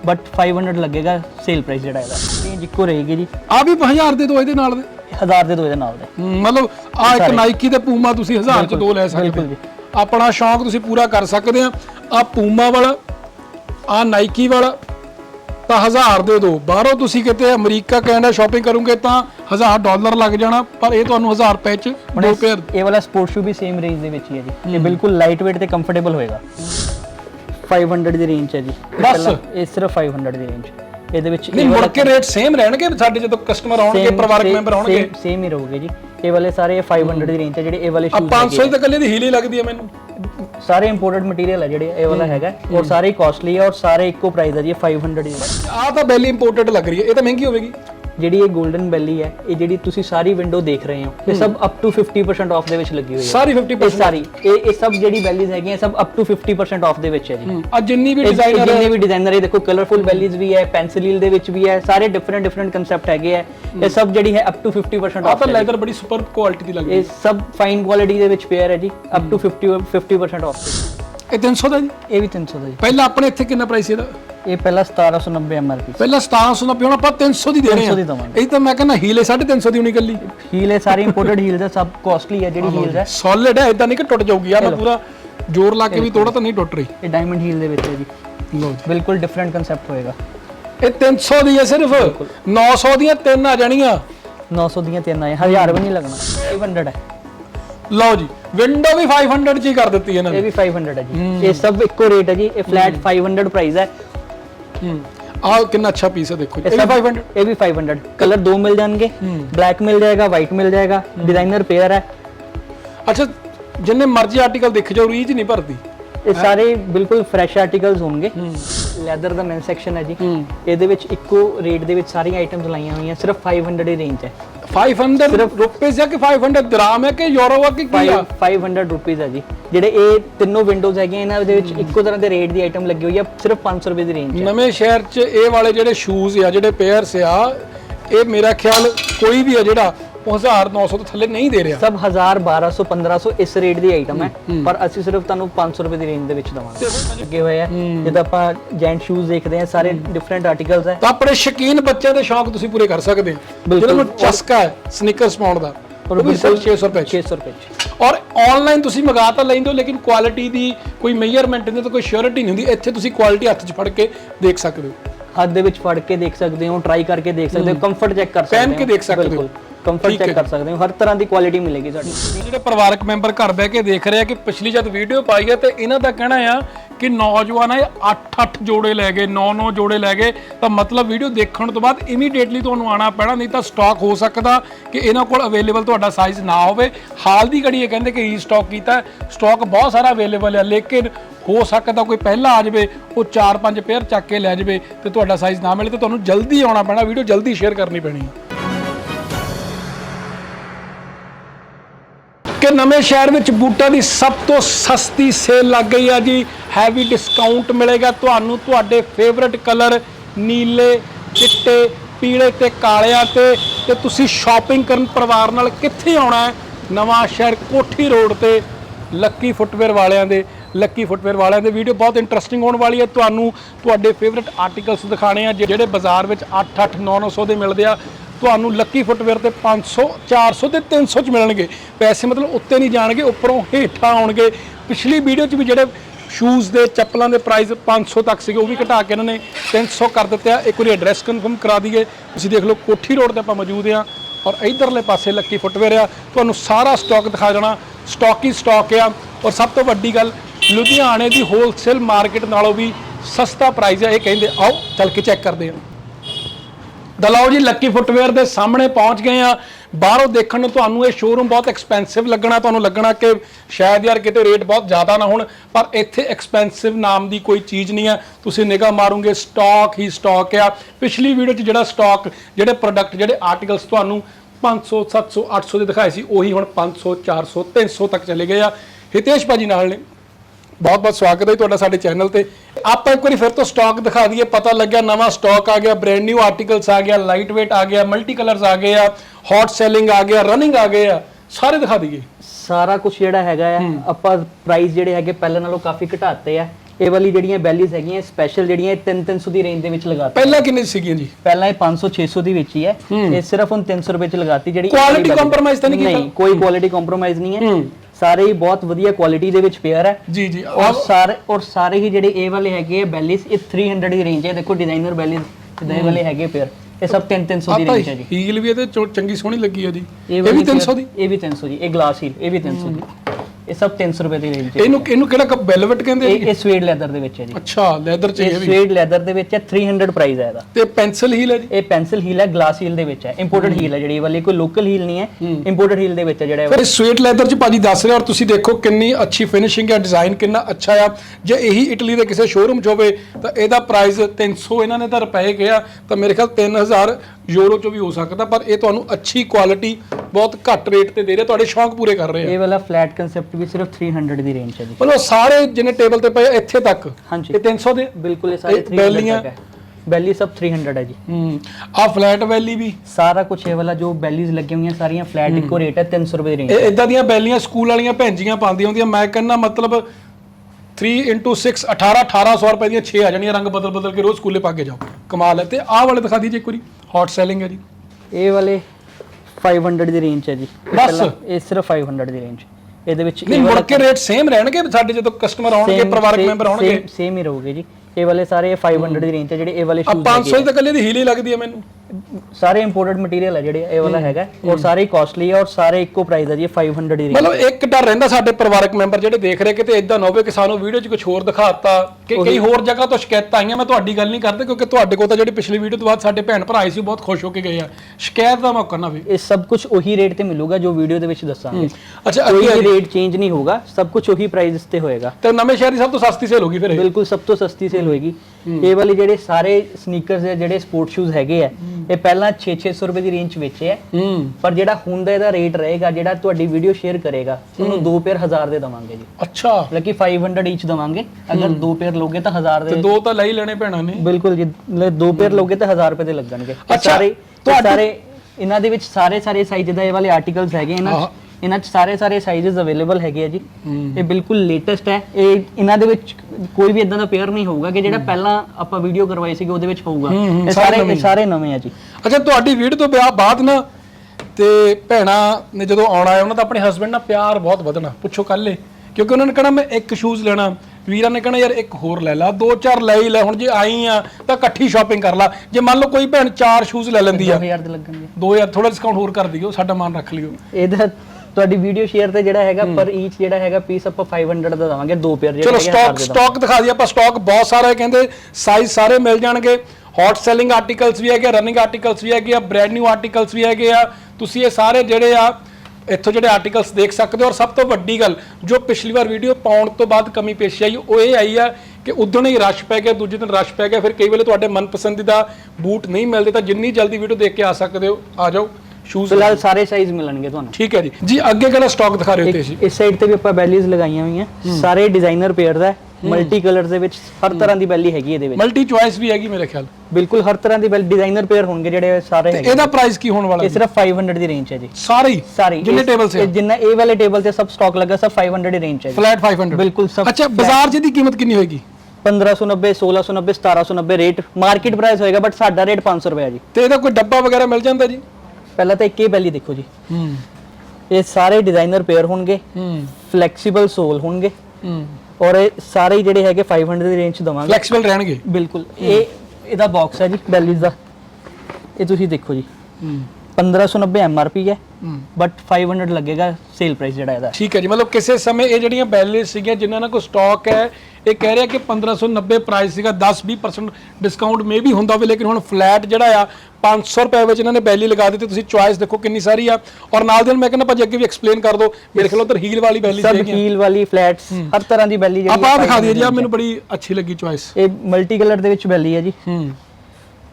ਬਟ 500 ਲੱਗੇਗਾ ਸੇਲ ਪ੍ਰਾਈਸ ਜਿਹੜਾ ਇਹਦਾ। ਰੇਂਜ ਇੱਕੋ ਰਹੇਗੀ ਜੀ। ਆ ਵੀ 1000 ਦੇ ਦੋ ਇਹਦੇ ਨਾਲ ਦੇ? 1000 ਦੇ ਦੋ ਇਹਦੇ ਨਾਲ ਦੇ। ਮਤਲਬ ਆ ਇੱਕ ਨਾਈਕੀ ਤੇ ਪੂਮਾ ਤੁਸੀਂ 1000 ਚ ਦੋ ਲੈ ਸਕਦੇ ਬਿਲਕੁਲ ਜੀ। ਆਪਣਾ ਸ਼ੌਂਕ ਤੁਸੀਂ ਪੂਰਾ ਕਰ ਸਕਦੇ ਆ। ਆ ਪੂਮਾ ਵਾਲਾ ਆ ਨਾਈਕੀ ਵਾਲਾ ਤਾਂ 1000 ਦੇ ਦੋ ਬਾਹਰੋਂ ਤੁਸੀਂ ਕਿਤੇ ਅਮਰੀਕਾ ਕੈਨੇਡਾ ਸ਼ਾਪਿੰਗ ਕਰੋਗੇ ਤਾਂ 1000 ਡਾਲਰ ਲੱਗ ਜਾਣਾ ਪਰ ਇਹ ਤੁਹਾਨੂੰ 1000 ਰੁਪਏ ਚ ਦੋ ਪੇਅਰ ਇਹ ਵਾਲਾ ਸਪੋਰਟ ਸ਼ੂ ਵੀ ਸੇਮ ਰੇਂਜ ਦੇ ਵਿੱਚ ਹੀ ਹੈ ਜੀ। ਇਹ ਬਿਲਕੁਲ ਲਾਈਟ weight ਤੇ ਕੰਫਰਟੇਬਲ ਹੋਏਗਾ। 500 ਦੀ ਰੇਂਜ ਹੈ ਜੀ। ਬਸ? ਇਹ ਸਿਰਫ 500 ਦੀ ਰੇਂਜ ਇਹਦੇ ਵਿੱਚ ਨਹੀਂ ਮੁੜ ਕੇ ਰੇਟ ਸੇਮ ਰਹਿਣਗੇ ਸਾਡੇ ਜਦੋਂ ਕਸਟਮਰ ਆਉਣਗੇ ਪਰਿਵਾਰਕ ਮੈਂਬਰ ਆਉਣਗੇ। ਸੇਮ ਹੀ ਰਹੋਗੇ ਜੀ। ਇਹ ਵਾਲੇ ਸਾਰੇ 500 ਦੀ ਰੇਂਜ ਹੈ ਜਿਹੜੇ ਇਹ ਵਾਲੇ ਆ ਸ਼ੂਜ਼ 500 ਦੀ ਤਾਂ ਕੱਲੇ ਦੀ ਹੀਲ ਹੀ ਲੱਗਦੀ ਹੈ ਮੈਨੂੰ। ਸਾਰੇ ਇੰਪੋਰਟਡ ਮਟੀਰੀਅਲ ਹੈ ਜਿਹੜੇ ਇਹ ਵਾਲਾ ਹੈਗਾ। ਔਰ ਸਾਰੇ ਕਾਸਟਲੀ ਹੈ ਔਰ ਸਾਰੇ ਇੱਕੋ ਪ੍ਰਾਈਸ ਹੈ ਜੀ ਇਹ 500 ਦੀ ਆ ਤਾਂ ਬੈਲੀ ਇੰਪੋਰਟਡ ਲੱਗ ਰਹੀ ਹੈ। ਇਹ ਤਾਂ ਮਹਿੰਗੀ ਹੋਵੇਗੀ। ਜਿਹੜੀ ਇਹ 골ਡਨ ਬੈਲੀ ਹੈ ਇਹ ਜਿਹੜੀ ਤੁਸੀਂ ਸਾਰੀ ਵਿੰਡੋ ਦੇਖ ਰਹੇ ਹੋ ਇਹ ਸਭ ਅਪ ਟੂ 50% ਆਫ ਦੇ ਵਿੱਚ ਲੱਗੀ ਹੋਈ ਹੈ। ਸਾਰੀ ਇਹ 50% ਸਾਰੀ ਇਹ ਇਹ ਸਭ ਜਿਹੜੀ ਬੈਲੀਜ਼ ਹੈਗੀਆਂ ਸਭ ਅਪ ਟੂ 50% ਆਫ ਦੇ ਵਿੱਚ ਹੈ ਜੀ। ਆ ਜਿੰਨੀ ਵੀ ਇਹ ਡਿਜ਼ਾਈਨਰ ਜਿੰਨੇ ਵੀ ਡਿਜ਼ਾਈਨਰ ਹੈ ਦੇਖੋ ਕਲਰਫੁਲ ਬੈਲੀਜ਼ ਵੀ ਹੈ ਪੈਨਸਿਲ ਹੀਲ ਦੇ ਵਿੱਚ ਵੀ ਹੈ ਸਾਰੇ ਡਿਫਰੈਂਟ ਡਿਫਰੈਂਟ ਕਨਸੈਪਟ ਹੈਗੇ ਹੈ। ਇਹ ਸਭ ਜਿਹੜੀ ਹੈ ਅਪ ਟੂ 50% ਆ ਆਫ ਤਾਂ ਲੈਦਰ ਬੜੀ ਸੁਪਰ ਕੁਆਲਿਟੀ ਦੀ ਲੱਗਦੀ ਇਹ ਸਭ ਫਾਈਨ ਕੁਆਲਿਟੀ ਦੇ ਵਿੱਚ ਪੇਅਰ ਹੈ ਜੀ ਅਪ ਟੂ 50 50% ਆਫ ਇਹ 300 ਦਾ ਜੀ? ਇਹ ਵੀ 300 ਦਾ ਜੀ। ਪਹਿਲਾਂ ਆਪਣੇ ਇੱਥੇ ਕਿੰਨਾ ਪ੍ਰਾਈਸ ਇਹਦਾ? ਇਹ ਪਹਿਲਾਂ 1790 ਐਮਆਰਪੀ ਪਹਿਲਾਂ 1700 ਦਾ ਹੁਣ ਆਪਾਂ 300 ਦੀ ਦੇ ਰਹੇ 300 ਦੀ ਹਾਂ ਦੇਵਾਂਗੇ। ਇਹ ਤਾਂ ਮੈਂ ਕਹਿੰਦਾ ਹੀਲੇ 350 ਦੀ ਹੋਣੀ ਕੱਲੀ ਹੀਲ ਹੈ ਸਾਰੇ ਇੰਪੋਰਟਡ ਹੀਲਸ ਹੈ ਸਭ ਕਾਸਟਲੀ ਹੈ ਜਿਹੜੀ ਹੀਲਸ ਹੈ। ਸੋਲਿਡ ਹੈ ਇਦਾਂ ਨਹੀਂ ਕਿ ਟੁੱਟ ਜਾਊਗੀ। ਯਾਰ ਮੈਂ ਪੂਰਾ ਜ਼ੋਰ ਲਾ ਕੇ ਵੀ ਤੋੜਾ ਤਾਂ ਨਹੀਂ ਟੁੱਟ ਰਹੀ। ਇਹ ਡਾਇਮੰਡ ਹੀਲ ਦੇ ਵਿੱਚ ਹੈ ਜੀ। ਲਓ ਬਿਲਕੁਲ ਡਿਫਰੈਂਟ ਕਨਸੈਪਟ ਹੋਏਗਾ। ਜੀ ਇਹ 300 ਦੀ ਹੈ ਸਿਰਫ। 900 ਦੀਆਂ ਤਿੰਨ ਆ ਜਾਣੀਆਂ। 900 ਦੀਆਂ ਤਿੰਨ ਆਏ 1000 ਵੀ ਨਹੀਂ ਲੱਗਣਾ। 500 ਹੈ। ਲਓ ਜੀ ਵਿੰਡੋ ਵੀ 500 ਚ ਹੀ ਕਰ ਦਿੱਤੀ ਇਹਨਾਂ ਇਹ ਨੇ ਵੀ 500 ਹੈ ਜੀ। ਇਹ ਸਭ ਇੱਕੋ ਰੇਟ ਹੈ ਜੀ ਇਹ ਫਲੈਟ 500 ਪ੍ਰਾਈਸ ਹੈ। ਹੂੰ। ਆਹ ਕਿੰਨਾ ਅੱਛਾ ਪੀਸ ਹੈ ਦੇਖੋ ਜੀ। ਇਹ ਇਹ ਵੀ ਸਭ 500 ਇਹ ਵੀ 500 ਕਲਰ ਦੋ ਮਿਲ ਜਾਣਗੇ ਬਲੈਕ ਮਿਲ ਜਾਏਗਾ ਵਾਈਟ ਮਿਲ ਜਾਏਗਾ ਡਿਜ਼ਾਈਨਰ ਪੇਅਰ ਹੈ। ਅੱਛਾ ਜਿੰਨੇ ਮਰਜ਼ੀ ਆਰਟੀਕਲ ਦੇਖ ਜਾਓ ਰੀਜ ਨਹੀਂ ਭਰਦੀ। ਇਹ ਸਾਰੇ ਬਿਲਕੁਲ ਫਰੈਸ਼ ਆਰਟੀਕਲਸ ਹੋਣਗੇ। ਲੈਦਰ ਦਾ ਮੈਨ ਸੈਕਸ਼ਨ ਹੈ ਜੀ। ਇਹਦੇ ਵਿੱਚ ਇੱਕੋ ਰੇਟ ਦੇ ਵਿੱਚ ਸਾਰੀਆਂ ਆਈਟਮਸ ਲਾਈਆਂ ਹੋਈਆਂ ਸਿਰਫ 500 ਦੀ ਰੇਂਜ ਹੈ। 500 ਰੁਪਏ ਜਾਂ ਕਿ 500 ਦਰਾਮ ਹੈ ਕਿ ਯੂਰੋ ਹੈ ਕਿ ਕੀ ਆ? 500 ਰੁਪੀਸ ਹੈ ਜੀ। ਜਿਹੜੇ ਇਹ ਤਿੰਨੋਂ ਵਿੰਡੋਜ਼ ਹੈਗੀਆਂ ਇਹਨਾਂ ਦੇ ਵਿੱਚ ਇੱਕੋ ਤਰ੍ਹਾਂ ਦੇ ਰੇਟ ਦੀ ਆਈਟਮ ਲੱਗੀ ਹੋਈ ਹੈ ਸਿਰਫ 500 ਰੁਪਏ ਦੀ ਰੇਂਜ ਹੈ। ਨਵੇਂ ਸ਼ਹਿਰ 'ਚ ਇਹ ਵਾਲੇ ਜਿਹੜੇ ਸ਼ੂਜ਼ ਆ ਜਿਹੜੇ ਪੇਅਰਸ ਆ ਇਹ ਮੇਰਾ ਖਿਆਲ ਕੋਈ ਵੀ ਆ ਜਿਹੜਾ ਉਹ 1900 ਤੋਂ ਥੱਲੇ ਨਹੀਂ ਦੇ ਰਿਹਾ। ਸਭ 1000 1200 1500 ਇਸ ਰੇਟ ਦੀ ਆਈਟਮ ਹੈ ਪਰ ਅਸੀਂ ਸਿਰਫ ਤੁਹਾਨੂੰ 500 ਰੁਪਏ ਦੀ ਰੇਂਜ ਦੇ ਵਿੱਚ ਦਵਾਂਗੇ। ਲੱਗੇ ਹੋਏ ਆ ਜਿੱਦਾਂ ਆਪਾਂ ਜੈਂਟ ਸ਼ੂਜ਼ ਦੇਖਦੇ ਆ ਸਾਰੇ ਡਿਫਰੈਂਟ ਆਰਟੀਕਲਸ ਹੈ। ਤਾਂ ਆਪਣੇ ਸ਼ਕੀਨ ਬੱਚਿਆਂ ਦੇ ਸ਼ੌਂਕ ਤੁਸੀਂ ਪੂਰੇ ਕਰ ਸਕਦੇ। ਬਿਲਕੁਲ। ਜਿਹਨਾਂ ਨੂੰ ਚਸਕਾ ਹੈ ਸਨੀਕਰਸ ਪਾਉਣ ਦਾ ਉਹ ਵੀ ਸਿਰਫ 600 ਰੁਪਏ 'ਚ। 600 ਰੁਪਏ ਔਰ ਆਨਲਾਈਨ ਤੁਸੀਂ ਮੰਗਾ ਤਾਂ ਲੈਂਦੇ ਹੋ ਲੇਕਿਨ ਕੁਆਲਿਟੀ ਦੀ ਕੋਈ ਮੇਜਰਮੈਂਟ ਨਹੀਂ ਤਾਂ ਕੋਈ ਸ਼ੋਰਿਟੀ ਨਹੀਂ ਹੁੰਦੀ। ਇੱਥੇ ਤੁਸੀਂ ਕੁਆਲਿਟੀ ਹੱਥ 'ਚ ਫੜ ਕੇ ਦੇਖ ਸਕਦੇ ਹੋ। ਹੱਥ ਦੇ ਵਿੱਚ ਫੜ ਕੇ ਦੇਖ ਸਕਦੇ ਹੋ ਟਰਾਈ ਕਰਕੇ ਦੇਖ ਸਕਦੇ ਹੋ ਕੰਫਰਟ ਚੈੱਕ ਕਰ ਸਕਦੇ ਹੋ ਪਹਿਨ ਕੇ ਦੇਖ ਸਕਦੇ ਹੋ। ਕੰਫਰਟ ਚੈੱਕ ਕਰ ਸਕਦੇ ਹੋ ਹਰ ਤਰ੍ਹਾਂ ਦੀ ਕੁਆਲਿਟੀ ਮਿਲੇਗੀ ਸਾਡੀ ਜਿਹੜੇ ਪਰਿਵਾਰਕ ਮੈਂਬਰ ਘਰ ਬਹਿ ਕੇ ਦੇਖ ਰਹੇ ਆ ਕਿ ਪਿਛਲੀ ਜਦ ਵੀਡੀਓ ਪਾਈ ਹੈ ਤੇ ਇਹਨਾਂ ਦਾ ਕਹਿਣਾ ਆ ਕਿ ਨੌਜਵਾਨ ਇਹ 8-8 ਜੋੜੇ ਲੈ ਗਏ 9-9 ਜੋੜੇ ਲੈ ਗਏ। ਤਾਂ ਮਤਲਬ ਵੀਡੀਓ ਦੇਖਣ ਤੋਂ ਬਾਅਦ ਇਮੀਡੀਏਟਲੀ ਤੁਹਾਨੂੰ ਆਣਾ ਪੈਣਾ ਨਹੀਂ ਤਾਂ ਸਟਾਕ ਹੋ ਸਕਦਾ ਕਿ ਇਹਨਾਂ ਕੋਲ ਅਵੇਲੇਬਲ ਤੁਹਾਡਾ ਸਾਈਜ਼ ਨਾ ਹੋਵੇ। ਹਾਲ ਦੀ ਘੜੀ ਇਹ ਕਹਿੰਦੇ ਕਿ ਰੀਸਟਾਕ ਕੀਤਾ ਸਟਾਕ ਬਹੁਤ ਸਾਰਾ ਅਵੇਲੇਬਲ ਹੈ ਲੇਕਿਨ ਹੋ ਸਕਦਾ ਕੋਈ ਪਹਿਲਾਂ ਆ ਜਾਵੇ ਉਹ 4-5 ਪੇਅਰ ਚੱਕ ਕੇ ਲੈ ਜਾਵੇ ਤੇ ਤੁਹਾਡਾ ਸਾਈਜ਼ ਨਾ ਮਿਲੇ ਤੇ ਤੁਹਾਨੂੰ ਜਲਦੀ ਆਉਣਾ ਪੈਣਾ ਵੀਡੀਓ ਜਲਦੀ ਸ਼ੇਅਰ ਕਰਨੀ ਪੈਣੀ ਹੈ ਕਿ ਨਵੇਂ ਸ਼ਹਿਰ ਵਿੱਚ ਬੂਟਾਂ ਦੀ ਸਭ ਤੋਂ ਸਸਤੀ ਸੇਲ ਲੱਗ ਗਈ ਆ ਜੀ। ਹੈਵੀ ਡਿਸਕਾਊਂਟ ਮਿਲੇਗਾ ਤੁਹਾਨੂੰ। ਤੁਹਾਡੇ ਫੇਵਰਿਟ ਕਲਰ ਨੀਲੇ, ਚਿੱਟੇ, ਪੀਲੇ ਤੇ ਕਾਲਿਆਂ ਤੇ। ਤੇ ਤੁਸੀਂ ਸ਼ਾਪਿੰਗ ਕਰਨ ਪਰਿਵਾਰ ਨਾਲ ਕਿੱਥੇ ਆਉਣਾ ਹੈ? ਨਵਾਂ ਸ਼ਹਿਰ ਕੋਠੀ ਰੋਡ ਤੇ ਲੱਕੀ ਫੁੱਟਵੇਅਰ ਵਾਲਿਆਂ ਦੇ ਲੱਕੀ ਫੁੱਟਵੇਅਰ ਵਾਲਿਆਂ ਦੇ ਵੀਡੀਓ ਬਹੁਤ ਇੰਟਰਸਟਿੰਗ ਹੋਣ ਵਾਲੀ ਹੈ। ਤੁਹਾਨੂੰ ਤੁਹਾਡੇ ਫੇਵਰਿਟ ਆਰਟੀਕਲਸ ਦਿਖਾਣੇ ਆ, ਜਿਹੜੇ ਬਾਜ਼ਾਰ ਵਿੱਚ 8 8 9 900 ਦੇ ਮਿਲਦੇ ਆ। ਤੁਹਾਨੂੰ ਲੱਕੀ ਫੁੱਟਵੇਅਰ ਤੇ 500 400 ਤੇ 300 ਚ ਮਿਲਣਗੇ। ਪੈਸੇ ਮਤਲਬ ਉੱਤੇ ਨਹੀਂ ਜਾਣਗੇ, ਉੱਪਰੋਂ ਹੇਠਾਂ ਆਉਣਗੇ। ਪਿਛਲੀ ਵੀਡੀਓ 'ਚ ਵੀ ਜਿਹੜੇ ਸ਼ੂਜ਼ ਦੇ, ਚੱਪਲਾਂ ਦੇ ਪ੍ਰਾਈਸ 500 ਤੱਕ ਸੀਗੇ, ਉਹ ਵੀ ਘਟਾ ਕੇ ਇਹਨਾਂ ਨੇ 300 ਕਰ ਦਿੱਤੇ ਆ। ਇੱਕ ਵਾਰੀ ਐਡਰੈਸ ਕਨਫਰਮ ਕਰਾ ਦਈਏ। ਤੁਸੀਂ ਦੇਖ ਲਓ, ਕੋਠੀ ਰੋਡ ਤੇ ਆਪਾਂ ਮੌਜੂਦ ਆ ਔਰ ਇਧਰਲੇ ਪਾਸੇ ਲੱਕੀ ਫੁੱਟਵੇਅਰ ਆ। ਤੁਹਾਨੂੰ ਸਾਰਾ ਸਟਾਕ ਦਿਖਾ ਜਾਣਾ ਸਟਾਕ ਹੀ ਸਟਾਕ ਆ। ਔਰ ਸਭ ਤੋਂ ਵੱਡੀ ਗੱਲ, ਲੁਧਿਆਣੇ ਦੀ ਹੋਲਸੇਲ ਮਾਰਕੀਟ ਨਾਲੋਂ ਵੀ ਸਸਤਾ ਪ੍ਰਾਈਸ ਆ। ਇਹ ਕਹਿੰਦੇ, ਆਓ ਚੱਲ ਕੇ ਚੈੱਕ ਕਰਦੇ ਆ ਦਲਾਓ ਜੀ ਲੱਕੀ ਫੁੱਟਵੇਅਰ ਦੇ ਸਾਹਮਣੇ ਪਹੁੰਚ ਗਏ ਆ ਬਾਹਰੋਂ ਦੇਖਣ ਨੂੰ ਤੁਹਾਨੂੰ ਇਹ ਸ਼ੋਰੂਮ ਬਹੁਤ ਐਕਸਪੈਂਸਿਵ ਲੱਗਣਾ, ਤੁਹਾਨੂੰ ਲੱਗਣਾ ਕਿ ਸ਼ਾਇਦ ਯਾਰ ਕਿਤੇ ਰੇਟ ਬਹੁਤ ਜ਼ਿਆਦਾ ਨਾ ਹੋਣ, ਪਰ ਇੱਥੇ ਐਕਸਪੈਂਸਿਵ ਨਾਮ ਦੀ ਕੋਈ ਚੀਜ਼ ਨਹੀਂ ਹੈ। ਤੁਸੀਂ ਨਿਗਾਹ ਮਾਰੋਗੇ ਸਟਾਕ ਹੀ ਸਟਾਕ ਆ। ਪਿਛਲੀ ਵੀਡੀਓ 'ਚ ਜਿਹੜਾ ਸਟਾਕ ਜਿਹੜੇ ਪ੍ਰੋਡਕਟ ਜਿਹੜੇ ਆਰਟੀਕਲਸ ਤੁਹਾਨੂੰ 500 700 800 ਦੇ ਦਿਖਾਏ ਸੀ, ਉਹੀ ਹੁਣ 500 400 300 ਤੱਕ ਚਲੇ ਗਏ ਆ। ਹਿਤੇਸ਼ ਭਾਜੀ ਨਾਲ ਨੇ। ਬਹੁਤ ਬਹੁਤ ਸਵਾਗਤ ਹੈ ਤੁਹਾਡਾ ਸਾਡੇ ਚੈਨਲ ਤੇ। ਆਪਾਂ ਇੱਕ ਵਾਰੀ ਫਿਰ ਤੋਂ ਸਟਾਕ ਦਿਖਾ ਦਈਏ। ਪਤਾ ਲੱਗਿਆ ਨਵਾਂ ਸਟਾਕ ਆ ਗਿਆ ਬ੍ਰੈਂਡ ਨਿਊ ਆਰਟੀਕਲਸ ਆ ਗਿਆ ਲਾਈਟ weight ਆ ਗਿਆ ਮਲਟੀ ਕਲਰਸ ਆ ਗਏ ਆ ਹੌਟ ਸੈਲਿੰਗ ਆ ਗਿਆ ਰਨਿੰਗ ਆ ਗਏ ਆ। ਸਾਰੇ ਦਿਖਾ ਦਈਏ। ਸਾਰਾ ਕੁਝ ਜਿਹੜਾ ਹੈਗਾ ਆ ਆਪਾਂ ਪ੍ਰਾਈਸ ਜਿਹੜੇ ਹੈਗੇ ਪਹਿਲਾਂ ਨਾਲੋਂ ਕਾਫੀ ਘਟਾਤੇ ਆ। ਇਹ ਵਾਲੀ ਜਿਹੜੀਆਂ ਬੈਲੀਜ਼ ਹੈਗੀਆਂ ਸਪੈਸ਼ਲ ਜਿਹੜੀਆਂ 3-300 ਦੀ ਰੇਂਜ ਦੇ ਵਿੱਚ ਲਗਾਤੀ। ਪਹਿਲਾਂ ਕਿੰਨੇ ਸੀਗੀਆਂ ਜੀ? ਪਹਿਲਾਂ ਇਹ 500 600 ਦੀ ਵੇਚੀ ਹੈ ਇਹ ਸਿਰਫ ਹੁਣ 300 ਰੁਪਏ ਚ ਲਗਾਤੀ ਜਿਹੜੀ ਵਾਲੀ compromise ਤਾਂ ਨਹੀਂ ਕੀਤਾ? ਨਹੀਂ ਕੋਈ ਕੁਆਲਿਟੀ ਕੰਪਰੋਮਾਈਜ਼ ਨਹੀਂ ਹੈ। ਸਾਰੇ ਹੀ ਬਹੁਤ ਵਧੀਆ ਕੁਆਲਿਟੀ ਦੇ ਵਿੱਚ ਪੇਅਰ ਹੈ। ਜੀ ਜੀ। ਔਰ ਸਾਰੇ ਔਰ ਸਾਰੇ ਹੀ ਜਿਹੜੇ ਇਹ ਵਾਲੇ ਹੈਗੇ ਬੈਲੀਜ਼ ਇਹ 300 ਦੀ ਰੇਂਜ ਹੈ। ਦੇਖੋ ਡਿਜ਼ਾਈਨਰ ਬੈਲੀਜ਼ ਇਹ ਵਾਲੇ ਹੈਗੇ ਪੇਅਰ ਇਹ ਸਭ 3-300 ਦੀ ਰੇਂਜ ਹੈ ਜੀ। ਹੀਲ ਵੀ ਇਹਦੇ ਚੰਗੀ ਸੋਹਣੀ ਲੱਗੀ ਆ ਜੀ। ਇਹ ਵੀ 300 ਦੀ? ਇਹ ਵੀ 300 ਦੀ। ਇਹ ਗਲਾਸ ਹੀਲ ਇਹ ਵੀ 300 ਦੀ। ਇਹ ਸਭ 300 ਰੁਪਏ ਦੀ ਰੇਂਜ ਹੈ ਇਹਨੂੰ ਇਹਨੂੰ ਕਿਹੜਾ ਵੈਲਵਟ ਕਹਿੰਦੇ? ਇਹ ਇਹ ਸਵੇਡ ਲੈਦਰ ਦੇ ਵਿੱਚ ਹੈ ਜੀ। ਅੱਛਾ ਲੈਦਰ ਚ ਇਹ ਇਹ ਵੀ। ਸਵੇਡ ਲੈਦਰ ਦੇ ਵਿੱਚ ਹੈ 300 ਪ੍ਰਾਈਸ ਹੈ ਇਹਦਾ। ਤੇ ਪੈਨਸਲ ਹੀਲ ਹੈ ਜੀ? ਇਹ ਪੈਨਸਲ ਹੀਲ ਹੈ ਗਲਾਸ ਹੀਲ ਦੇ ਵਿੱਚ ਹੈ। ਇੰਪੋਰਟਡ ਹੀਲ ਹੈ ਜਿਹੜੀ ਇਹ ਵਾਲੀ ਕੋਈ ਲੋਕਲ ਹੀਲ ਨਹੀਂ ਹੈ। ਇੰਪੋਰਟਡ ਹੀਲ ਦੇ ਵਿੱਚ ਹੈ ਜਿਹੜਾ ਇਹ ਫਿਰ ਸਵੀਟ ਲੈਦਰ ਚ ਭਾਜੀ ਦੱਸ ਰਿਹਾ ਔਰ ਤੁਸੀਂ ਦੇਖੋ ਕਿੰਨੀ ਅੱਛੀ ਫਿਨਿਸ਼ਿੰਗ ਹੈ ਡਿਜ਼ਾਈਨ ਕਿੰਨਾ ਅੱਛਾ ਆ। ਜੇ ਇਹੀ ਇਟਲੀ ਦੇ ਕਿਸੇ ਸ਼ੋਰੂਮ 'ਚ ਹੋਵੇ ਤਾਂ ਇਹਦਾ ਪ੍ਰਾਈਸ 300 ਇਹਨਾਂ ਨੇ ਤਾਂ ਰੁਪਏ ਕਿਹਾ ਤਾਂ ਮੇਰੇ ਖਿਆਲ 3000 ਯੂਰੋ 'ਚ ਵੀ ਹੋ ਸਕਦਾ ਪਰ ਇਹ ਤੁਹਾਨੂੰ ਅੱਛੀ ਕੁਆਲਿਟੀ ਬਹੁਤ ਘੱਟ ਰੇਟ ਤੇ ਦੇ ਰਹੇ ਤੁਹਾਡੇ ਸ਼ੌਂਕ ਪੂਰੇ ਕਰ ਰਹੇ ਆ। ਇਹ ਵਾਲਾ ਫਲੈਟ ਕਨਸੈਪਟ ਵੀ ਸਿਰਫ 300 ਦੀ ਰੇਂਜ ਹੈ ਜੀ। ਮਤਲਬ ਸਾਰੇ ਜਿਹਨੇ ਟੇਬਲ ਤੇ ਪਏ ਇੱਥੇ ਤੱਕ? ਹਾਂਜੀ। ਇਹ 300 ਦੇ? ਬਿਲਕੁਲ ਇਹ ਸਾਰੇ ਇਹ 300 ਬੈਲੀਆਂ? ਤੱਕ ਹੈ। ਬੈਲੀ ਸਭ 300 ਹੈ ਜੀ। ਹੂੰ ਆ ਫਲੈਟ ਵੈਲੀ ਵੀ? ਸਾਰਾ ਕੁਝ ਇਹ ਵਾਲਾ ਜੋ ਬੈਲੀਜ਼ ਲੱਗੀਆਂ ਹੋਈਆਂ ਸਾਰੀਆਂ ਫਲੈਟ ਇੱਕੋ ਰੇਟ ਹੈ 300 ਰੁਪਏ ਦੀ ਰੇਂਜ ਇਹ ਇਦਾਂ ਦੀਆਂ ਬੈਲੀਆਂ ਸਕੂਲ ਵਾਲੀਆਂ ਭੈਣਜੀਆਂ ਪਾਉਂਦੀਆਂ ਹੁੰਦੀਆਂ ਮੈਂ ਕਹਿੰਦਾ ਮਤਲਬ 3 6 18 1800 ਰੁਪਏ ਦੀਆਂ 6 ਆ ਜਾਣੀਆਂ ਰੰਗ ਬਦਲ ਬਦਲ ਕੇ ਰੋਜ਼ ਸਕੂਲੇ ਪਾ ਕੇ ਜਾਓ। ਕਮਾਲ ਹੈ। ਤੇ ਆਹ ਵਾਲੇ ਦਿਖਾ ਦਈਏ ਇੱਕ ਵਾਰੀ ਹੌਟ ਸੈਲਿੰਗ ਹੈ ਜੀ। ਇਹ ਵਾਲੇ 500 ਦੀ ਰੇਂਜ ਹੈ ਜੀ। ਇਹ ਬਸ? ਪਹਿਲਾਂ- ਇਹ ਸਿਰਫ 500 ਦੀ ਰੇਂਜ ਇਹਦੇ ਵਿੱਚ ਨਹੀਂ ਮੁੜ ਕੇ ਰੇਟ ਸੇਮ ਰਹਿਣਗੇ ਸਾਡੇ ਜਦੋਂ ਕਸਟਮਰ ਆਉਣਗੇ ਪਰਿਵਾਰਕ ਮੈਂਬਰ ਆਉਣਗੇ? ਸੇਮ ਹੀ ਰਹੋਗੇ ਜੀ। ਇਹ ਵਾਲੇ ਸਾਰੇ 500 ਦੀ ਰੇਂਜ ਹੈ ਜਿਹੜੇ ਇਹ ਵਾਲੇ ਆ ਸ਼ੂਜ਼ 500 ਦੀ ਤਾਂ ਕੱਲੇ ਦੀ ਹੀਲ ਹੀ ਲੱਗਦੀ ਹੈ ਮੈਨੂੰ। ਸਾਰੇ ਇੰਪੋਰਟਡ ਮਟੀਰੀਅਲ ਹੈ ਜਿਹੜੇ ਇਹ ਵਾਲਾ ਹੈਗਾ। ਔਰ ਸਾਰੇ ਕਾਸਟਲੀ ਹੈ ਔਰ ਸਾਰੇ ਇੱਕੋ ਪ੍ਰਾਈਸ ਹੈ ਜੀ 500 ਦੀ ਮਤਲਬ ਇੱਕ ਡਰ ਰਹਿੰਦਾ ਸਾਡੇ ਪਰਿਵਾਰਕ ਮੈਂਬਰ ਜਿਹੜੇ ਦੇਖ ਰਹੇ ਕਿਤੇ ਇਦਾਂ ਨਾ ਹੋਵੇ ਕਿ ਸਾਨੂੰ ਵੀਡੀਓ 'ਚ ਕੁਝ ਹੋਰ ਦਿਖਾਤਾ ਕਿ ਕਈ ਹੋਰ ਜਗ੍ਹਾ ਤੋਂ ਸ਼ਿਕਾਇਤਾਂ ਆਈਆਂ ਮੈਂ ਤੁਹਾਡੀ ਗੱਲ ਨਹੀਂ ਕਰਦਾ ਕਿਉਂਕਿ ਤੁਹਾਡੇ ਕੋਲ ਤਾਂ ਜਿਹੜੀ ਪਿਛਲੀ ਵੀਡੀਓ ਤੋਂ ਬਾਅਦ ਸਾਡੇ ਭੈਣ ਭਰਾ ਆਏ ਸੀ ਉਹ ਬਹੁਤ ਖੁਸ਼ ਹੋ ਕੇ ਗਏ ਆ। ਸ਼ਿਕਾਇਤ ਦਾ ਮੌਕਾ ਨਾ ਹੋਵੇ। ਇਹ ਸਭ ਕੁਝ ਉਹੀ ਰੇਟ ਤੇ ਮਿਲੂਗਾ ਜੋ ਵੀਡੀਓ ਦੇ ਵਿੱਚ ਦੱਸਾਂਗੇ। ਅੱਛਾ ਅੱਗੇ ਵੀ ਰੇਟ ਚੇਂਜ ਨਹੀਂ ਹੋਗਾ ਸਭ ਕੁਝ ਉਹੀ ਪ੍ਰਾਈਸ ਤੇ ਹੋਏਗਾ। ਤੇ ਨਵੇਂ ਸ਼ਹਿਰ ਦੀ ਸਭ ਤੋਂ ਸਸਤੀ ਸੇਲ ਹੋਗੀ ਫਿਰ ਇਹ? ਬਿਲਕੁਲ ਸਭ ਤੋਂ ਸਸਤੀ ਸੇਲ ਹੋਏਗੀ। ਇਹ ਵਾਲੇ ਜਿਹੜੇ ਸਾਰੇ ਸਨੀਕਰਸ ਹੈ ਜਿਹੜੇ ਸਪੋਰਟ ਸ਼ੂਜ਼ ਹੈਗੇ ਆ ਇਹ ਪਹਿਲਾਂ 6-600 ਰੁਪਏ ਦੀ ਰੇਂਜ 'ਚ ਵੇਚੇ ਆ ਪਰ ਜਿਹੜਾ ਹੁਣ ਦਾ ਇਹਦਾ ਰੇਟ ਰਹੇਗਾ ਜਿਹੜਾ ਤੁਹਾਡੀ ਵੀਡੀਓ ਸ਼ੇਅਰ ਕਰੇਗਾ ਉਹਨੂੰ ਦੋ ਪੇਅਰ 1000 ਦੇ ਦਵਾਂਗੇ ਜੀ। ਅੱਛਾ। ਮਤਲਬ ਕਿ 500 ਈਚ ਦਵਾਂਗੇ। ਅਗਰ ਦੋ ਪੇਅਰ ਲੋਗੇ ਤਾਂ 1000 ਤੇ ਦੇ ਦੋ ਤਾਂ ਲੈ ਹੀ ਲੈਣੇ ਪੈਣਾ ਨੇ। ਬਿਲਕੁਲ ਜੀ। ਲੈ ਦੋ ਪੇਅਰ ਲੋਗੇ ਤਾਂ 1000 ਰੁਪਏ ਦੇ ਲੱਗਣਗੇ। ਸਾਰੇ ਤੁਹਾਡੀ- ਇਹਨਾਂ ਦੇ ਵਿੱਚ ਸਾਰੇ ਸਾਰੇ ਸਾਈਜ਼ ਦਾ ਇਹ ਵਾਲੇ ਆਰਟੀਕਲਸ ਹੈਗੇ ਇਹਨਾਂ ਇਹਨਾਂ 'ਚ ਸਾਰੇ ਸਾਰੇ ਸਾਈਜ਼ਸ ਅਵੇਲੇਬਲ ਹੈਗੇ ਆ ਜੀ। ਇਹ ਬਿਲਕੁਲ ਲੇਟੈਸਟ ਹੈ। ਇਹ ਇਹਨਾਂ ਦੇ ਵਿੱਚ ਕੋਈ ਵੀ ਇਦਾਂ ਦਾ ਪੇਅਰ ਨਹੀਂ ਹੋਊਗਾ ਕਿ ਜਿਹੜਾ ਪਹਿਲਾਂ ਆਪਾਂ ਵੀਡੀਓ ਕਰਵਾਈ ਸੀਗੀ ਉਹਦੇ ਵਿੱਚ ਹੋਊਗਾ। ਇਹ ਸਾਰੇ ਇਹ ਸਾਰੇ ਨਵੇਂ ਆ ਜੀ। ਅੱਛਾ ਤੁਹਾਡੀ ਵੀਡੀਓ ਤੋਂ ਵਿਆਹ ਬਾਅਦ ਨਾ ਤੇ ਭੈਣਾ ਨੇ ਜਦੋਂ ਆਉਣਾ ਹੈ ਉਹਨਾਂ ਦਾ ਆਪਣੇ ਹਸਬੰਡ ਨਾਲ ਪਿਆਰ ਬਹੁਤ ਵਧਣਾ। ਪੁੱਛੋ ਕੱਲੇ ਕਿਉਂਕਿ ਉਹਨਾਂ ਨੇ ਕਹਿਣਾ ਮੈਂ ਇੱਕ ਸ਼ੂਜ਼ ਲੈਣਾ। ਵੀਰਾਂ ਨੇ ਕਹਿਣਾ ਯਾਰ ਇੱਕ ਹੋਰ ਲੈ ਲਾ। ਦੋ ਚਾਰ ਲੈ ਹੀ ਲੈ। ਹੁਣ ਜੇ ਆਈ ਆ ਤਾਂ ਇਕੱਠੀ ਸ਼ਾਪਿੰਗ ਕਰ ਲਾ। ਜੇ ਮੰਨ ਲਓ ਕੋਈ ਭੈਣ ਚਾਰ ਸ਼ੂਜ਼ ਲੈ ਲੈਂਦੀ ਆ। 2000 ਦੇ ਲੱਗਣਗੇ। 2000 ਥੋੜਾ ਡਿਸਕਾਊਂਟ ਹੋਰ ਕਰ ਦਿਓ ਸਾਡਾ ਮਾਨ ਰੱਖ ਲਿਓ। ਇਹਦਾ ਤੁਹਾਡੀ ਵੀਡੀਓ ਸ਼ੇਅਰ ਤੇ ਜਿਹੜਾ ਹੈਗਾ ਪਰ ਈਚ ਜਿਹੜਾ ਹੈਗਾ ਪੀਸ ਆਪਾਂ 500 ਦਾ ਦਵਾਂਗੇ ਦੋ ਪੇਅਰ ਜਿਹੜੇ ਚਲੋ ਸਟਾਕ 1000 ਦੇ ਸਟਾਕ ਦਿਖਾ ਦਈਏ ਆਪਾਂ ਸਟਾਕ ਬਹੁਤ ਸਾਰਾ ਹੈ ਕਹਿੰਦੇ ਸਾਈਜ਼ ਸਾਰੇ ਮਿਲ ਜਾਣਗੇ। ਹੌਟ ਸੈਲਿੰਗ ਆਰਟੀਕਲਸ ਵੀ ਹੈਗੇ ਰਨਿੰਗ ਆਰਟੀਕਲਸ ਵੀ ਹੈਗੇ ਆ ਬ੍ਰੈਂਡ ਨਿਊ ਆਰਟੀਕਲਸ ਵੀ ਹੈਗੇ ਆ। ਤੁਸੀਂ ਇਹ ਸਾਰੇ ਜਿਹੜੇ ਆ ਇੱਥੋਂ ਜਿਹੜੇ ਆਰਟੀਕਲਸ ਦੇਖ ਸਕਦੇ ਹੋ। ਔਰ ਸਭ ਤੋਂ ਵੱਡੀ ਗੱਲ ਜੋ ਪਿਛਲੀ ਵਾਰ ਵੀਡੀਓ ਪਾਉਣ ਤੋਂ ਬਾਅਦ ਕਮੀ ਪੇਸ਼ੀ ਆਈ ਉਹ ਇਹ ਆਈ ਆ ਕਿ ਉਦੋਂ ਹੀ ਰਸ਼ ਪੈ ਗਿਆ ਦੂਜੇ ਦਿਨ ਰਸ਼ ਪੈ ਗਿਆ ਫਿਰ ਕਈ ਵੇਲੇ ਤੁਹਾਡੇ ਮਨਪਸੰਦੀਦਾ ਬੂਟ ਨਹੀਂ ਮਿਲਦੇ ਤਾਂ ਜਿੰਨੀ ਜਲਦੀ ਵੀਡੀਓ ਦੇਖ ਕੇ ਆ ਸਕਦੇ ਹੋ ਆ ਜਾਓ। ਸ਼ੂਜ਼ ਫਿਲਹਾਲ ਸਾਰੇ ਸਾਈਜ਼ ਮਿਲਣਗੇ ਤੁਹਾਨੂੰ। ਠੀਕ ਹੈ ਜੀ। ਜੀ ਅੱਗੇ ਕਿਹੜਾ ਸਟਾਕ ਦਿਖਾ ਰਹੇ ਹੋ ਤੁਸੀਂ? ਇਸ ਸਾਈਡ ਤੇ ਵੀ ਆਪਾਂ ਬੈਲੀਜ਼ ਲਗਾਈਆਂ ਹੋਈਆਂ। ਸਾਰੇ ਡਿਜ਼ਾਈਨਰ ਪੇਅਰ ਦਾ ਮਲਟੀ ਕਲਰਸ ਦੇ ਵਿੱਚ ਹਰ ਤਰ੍ਹਾਂ ਦੀ ਬੈਲੀ ਹੈਗੀ ਇਹਦੇ ਵਿੱਚ। ਮਲਟੀ ਚੁਆਇਸ ਵੀ ਹੈਗੀ ਮੇਰੇ ਖਿਆਲ। ਬਿਲਕੁਲ ਹਰ ਤਰ੍ਹਾਂ ਦੀ ਬੈਲ ਡਿਜ਼ਾਈਨਰ ਪੇਅਰ ਹੋਣਗੇ ਜਿਹੜੇ ਸਾਰੇ ਹੈਗੇ। ਇਹਦਾ ਪ੍ਰਾਈਸ ਕੀ ਹੋਣ ਵਾਲਾ ਇਹ ਸਿਰਫ 500 ਦੀ ਰੇਂਜ ਹੈ ਜੀ। ਸਾਰੇ ਹੀ? ਸਾਰੀ। ਜਿੰਨੇ ਟੇਬਲ ਸੇ ਜਿੰਨਾ ਇਹ ਵਾਲੇ ਟੇਬਲ ਤੇ ਸਭ ਸਟਾਕ ਲੱਗਾ ਸਭ 500 ਦੀ ਰੇਂਜ ਹੈ ਫਲੈਟ 500 ਬਿਲਕੁਲ ਸਭ ਅੱਛਾ ਬਾਜ਼ਾਰ 'ਚ ਕੀਮਤ ਕਿੰਨੀ ਹੋਏਗੀ? 1590 1690 1790 ਰੇਟ ਮਾਰਕੀਟ ਪ੍ਰਾਈਸ ਹੋਏਗਾ ਬਟ ਸਾਡਾ ਰੇਟ 500 ਰੁਪਏ ਹੈ ਜੀ। ਤੇ ਇਹਦਾ ਕੋਈ ਡੱਬਾ ਵਗੈਰਾ ਮਿਲ ਜਾਂਦਾ ਜੀ? ਪਹਿਲਾਂ ਤਾਂ ਇੱਕ ਹੀ ਬੈਲੀ ਦੇਖੋ ਜੀ। ਹੂੰ। ਇਹ ਸਾਰੇ ਡਿਜ਼ਾਈਨਰ ਪੇਅਰ ਹੋਣਗੇ। ਹੂੰ। ਫਲੈਕਸੀਬਲ ਸੋਲ ਹੋਣਗੇ। ਹੂੰ। ਔਰ ਇਹ ਸਾਰੇ ਜਿਹੜੇ ਹੈਗੇ 500 ਦੀ ਰੇਂਜ ਚ ਦਵਾਂਗੇ। ਫਲੈਕਸੀਬਲ ਰਹਿਣਗੇ? ਬਿਲਕੁਲ। ਇਹ ਇਹਦਾ ਬਾਕਸ ਹੈ ਜੀ ਬੈਲੀਜ਼ ਦਾ। ਇਹ ਤੁਸੀਂ ਦੇਖੋ ਜੀ। ਹੂੰ। 1590 MRP ਹੈ ਬਟ 500 ਲੱਗੇਗਾ ਸੇਲ ਪ੍ਰਾਈਸ ਜਿਹੜਾ ਇਹਦਾ। ਠੀਕ ਹੈ ਜੀ ਮਤਲਬ ਕਿਸੇ ਸਮੇਂ ਇਹ ਜਿਹੜੀਆਂ ਬੈਲੇਂਸ ਸੀਗੀਆਂ ਜਿਨ੍ਹਾਂ ਨਾਲ ਕੋਈ ਸਟਾਕ ਹੈ ਇਹ ਕਹਿ ਰਿਹਾ ਕਿ 1590 ਪ੍ਰਾਈਸ ਸੀਗਾ 10-20% ਡਿਸਕਾਊਂਟ ਮੇ ਵੀ ਹੁੰਦਾ ਹੋਵੇ ਲੇਕਿਨ ਹੁਣ ਫਲੈਟ ਜਿਹੜਾ ਆ 500 ਰੁਪਏ ਵਿੱਚ ਇਹਨਾਂ ਨੇ ਬੈਲੀ ਲਗਾ ਦਿੱਤੀ ਤੁਸੀਂ ਚੁਆਇਸ ਦੇਖੋ ਕਿੰਨੀ ਸਾਰੀ ਆ। ਔਰ ਨਾਲ ਦੇ ਨਾਲ ਮੈਂ ਕਹਿੰਦਾ ਭਾਜੀ ਅੱਗੇ ਵੀ ਐਕਸਪਲੇਨ ਕਰ ਦਿਓ ਮੇਰੇ ਖਿਆਲ ਉਧਰ ਹੀਲ ਵਾਲੀ ਬੈਲੀ ਸਭ ਸੀਗੀ ਹੀਲ ਵਾਲੀ ਫਲੈਟਸ ਹਰ ਤਰ੍ਹਾਂ ਦੀ ਬੈਲੀ ਜਿਹੜੀ ਆਪਾਂ ਆਹ ਹੈ ਦਿਖਾ ਦਈਏ ਜੀ ਆ 500 ਮੈਨੂੰ ਬੜੀ ਅੱਛੀ ਲੱਗੀ ਚੁਆਇਸ ਇਹ ਮਲਟੀ ਕਲਰ ਦੇ ਵਿੱਚ ਬੈਲੀ ਹੈ ਜੀ। ਹੂੰ।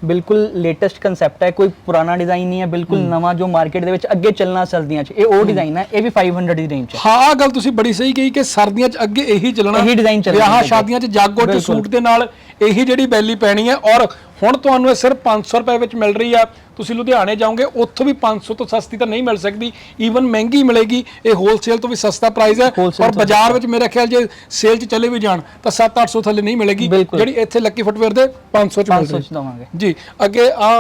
ਬਿਲਕੁਲ ਲੇਟੈਸਟ ਕਨਸੈਪਟ ਹੈ ਕੋਈ ਪੁਰਾਣਾ ਡਿਜ਼ਾਈਨ ਨਹੀਂ ਹੈ ਬਿਲਕੁਲ ਨਵਾਂ ਜੋ ਮਾਰਕੀਟ ਦੇ ਵਿੱਚ ਅੱਗੇ ਚੱਲਣਾ ਸਰਦੀਆਂ 'ਚ ਇਹ ਉਹ ਡਿਜ਼ਾਈਨ ਹੈ ਇਹ ਵੀ 500 ਦੀ ਰੇਂਜ 'ਚ ਹੈ ਆਹ ਗੱਲ ਤੁਸੀਂ ਬੜੀ ਸਹੀ ਕਹੀ ਕਿ ਸਰਦੀਆਂ 'ਚ ਅੱਗੇ ਇਹੀ ਚੱਲਣਾ ਇਹੀ design ਚੱਲਣਾ ਵਿਆਹਾਂ ਅੱਗੇ। ਸ਼ਾਦੀਆਂ 'ਚ ਜਾਗੋ 'ਚ ਬਿਲਕੁਲ। ਸੂਟ ਦੇ ਨਾਲ ਇਹੀ ਜਿਹੜੀ ਬੈਲੀ ਪੈਣੀ ਹੈ ਔਰ ਹੁਣ ਤੁਹਾਨੂੰ ਇਹ ਸਿਰਫ 500 ਰੁਪਏ ਵਿੱਚ ਮਿਲ ਰਹੀ ਆ। ਤੁਸੀਂ ਲੁਧਿਆਣੇ ਜਾਓਗੇ ਉੱਥੋਂ ਵੀ 500 ਤੋਂ ਸਸਤੀ ਤਾਂ ਨਹੀਂ ਮਿਲ ਸਕਦੀ। ਈਵਨ ਮਹਿੰਗੀ ਮਿਲੇਗੀ ਇਹ ਹੋਲਸੇਲ ਤੋਂ ਵੀ ਸਸਤਾ ਪ੍ਰਾਈਸ ਹੈ। ਔਰ ਬਾਜ਼ਾਰ ਵਿੱਚ ਮੇਰੇ ਖਿਆਲ ਜੇ ਸੇਲ 'ਚ ਚਲੇ ਵੀ ਜਾਣ ਤਾਂ 7-800 ਥੱਲੇ ਨਹੀਂ ਮਿਲੇਗੀ। ਜਿਹੜੀ ਇੱਥੇ ਲੱਕੀ ਫੁੱਟਵੇਅਰ ਦੇ 500 ਚ ਮਿਲ 500 ਰਹੀ ਦਵਾਂਗੇ। ਜੀ ਅੱਗੇ ਆ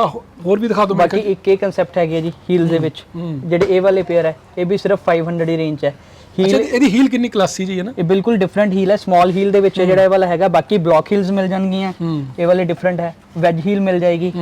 ਹੋਰ ਵੀ ਦਿਖਾ ਦਿਓ ਬਾਕੀ ਇੱਕ ਇਹ ਕਨਸੈਪਟ ਹੈਗੀ ਹੈ ਜੀ ਹੀਲ ਦੇ ਵਿੱਚ। ਜਿਹੜੇ ਇਹ ਵਾਲੇ ਪੇਅਰ ਹੈ ਇਹ ਵੀ ਸਿਰਫ 500 ਦੀ ਰੇਂਜ ਹੈ। ਅੱਛਾ ਹੀਲ ਇਹਦੀ ਹੀਲ ਕਿੰਨੀ ਕਲਾਸੀ ਜੀ ਹੈ ਨਾ? ਇਹ ਬਿਲਕੁਲ ਡਿਫਰੈਂਟ ਹੀਲ ਹੈ। ਸਮਾਲ ਹੀਲ ਦੇ ਵਿੱਚ ਜਿਹੜਾ ਇਹ ਵਾਲਾ ਹੈਗਾ ਬਾਕੀ ਬਲੌਕ ਹੀਲਸ ਮਿਲ ਜਾਣਗੀਆਂ। ਇਹ ਵਾਲੇ ਡਿਫਰੈਂਟ ਹੈ। ਵੈਜ ਹੀਲ ਮਿਲ ਜਾਏਗੀ।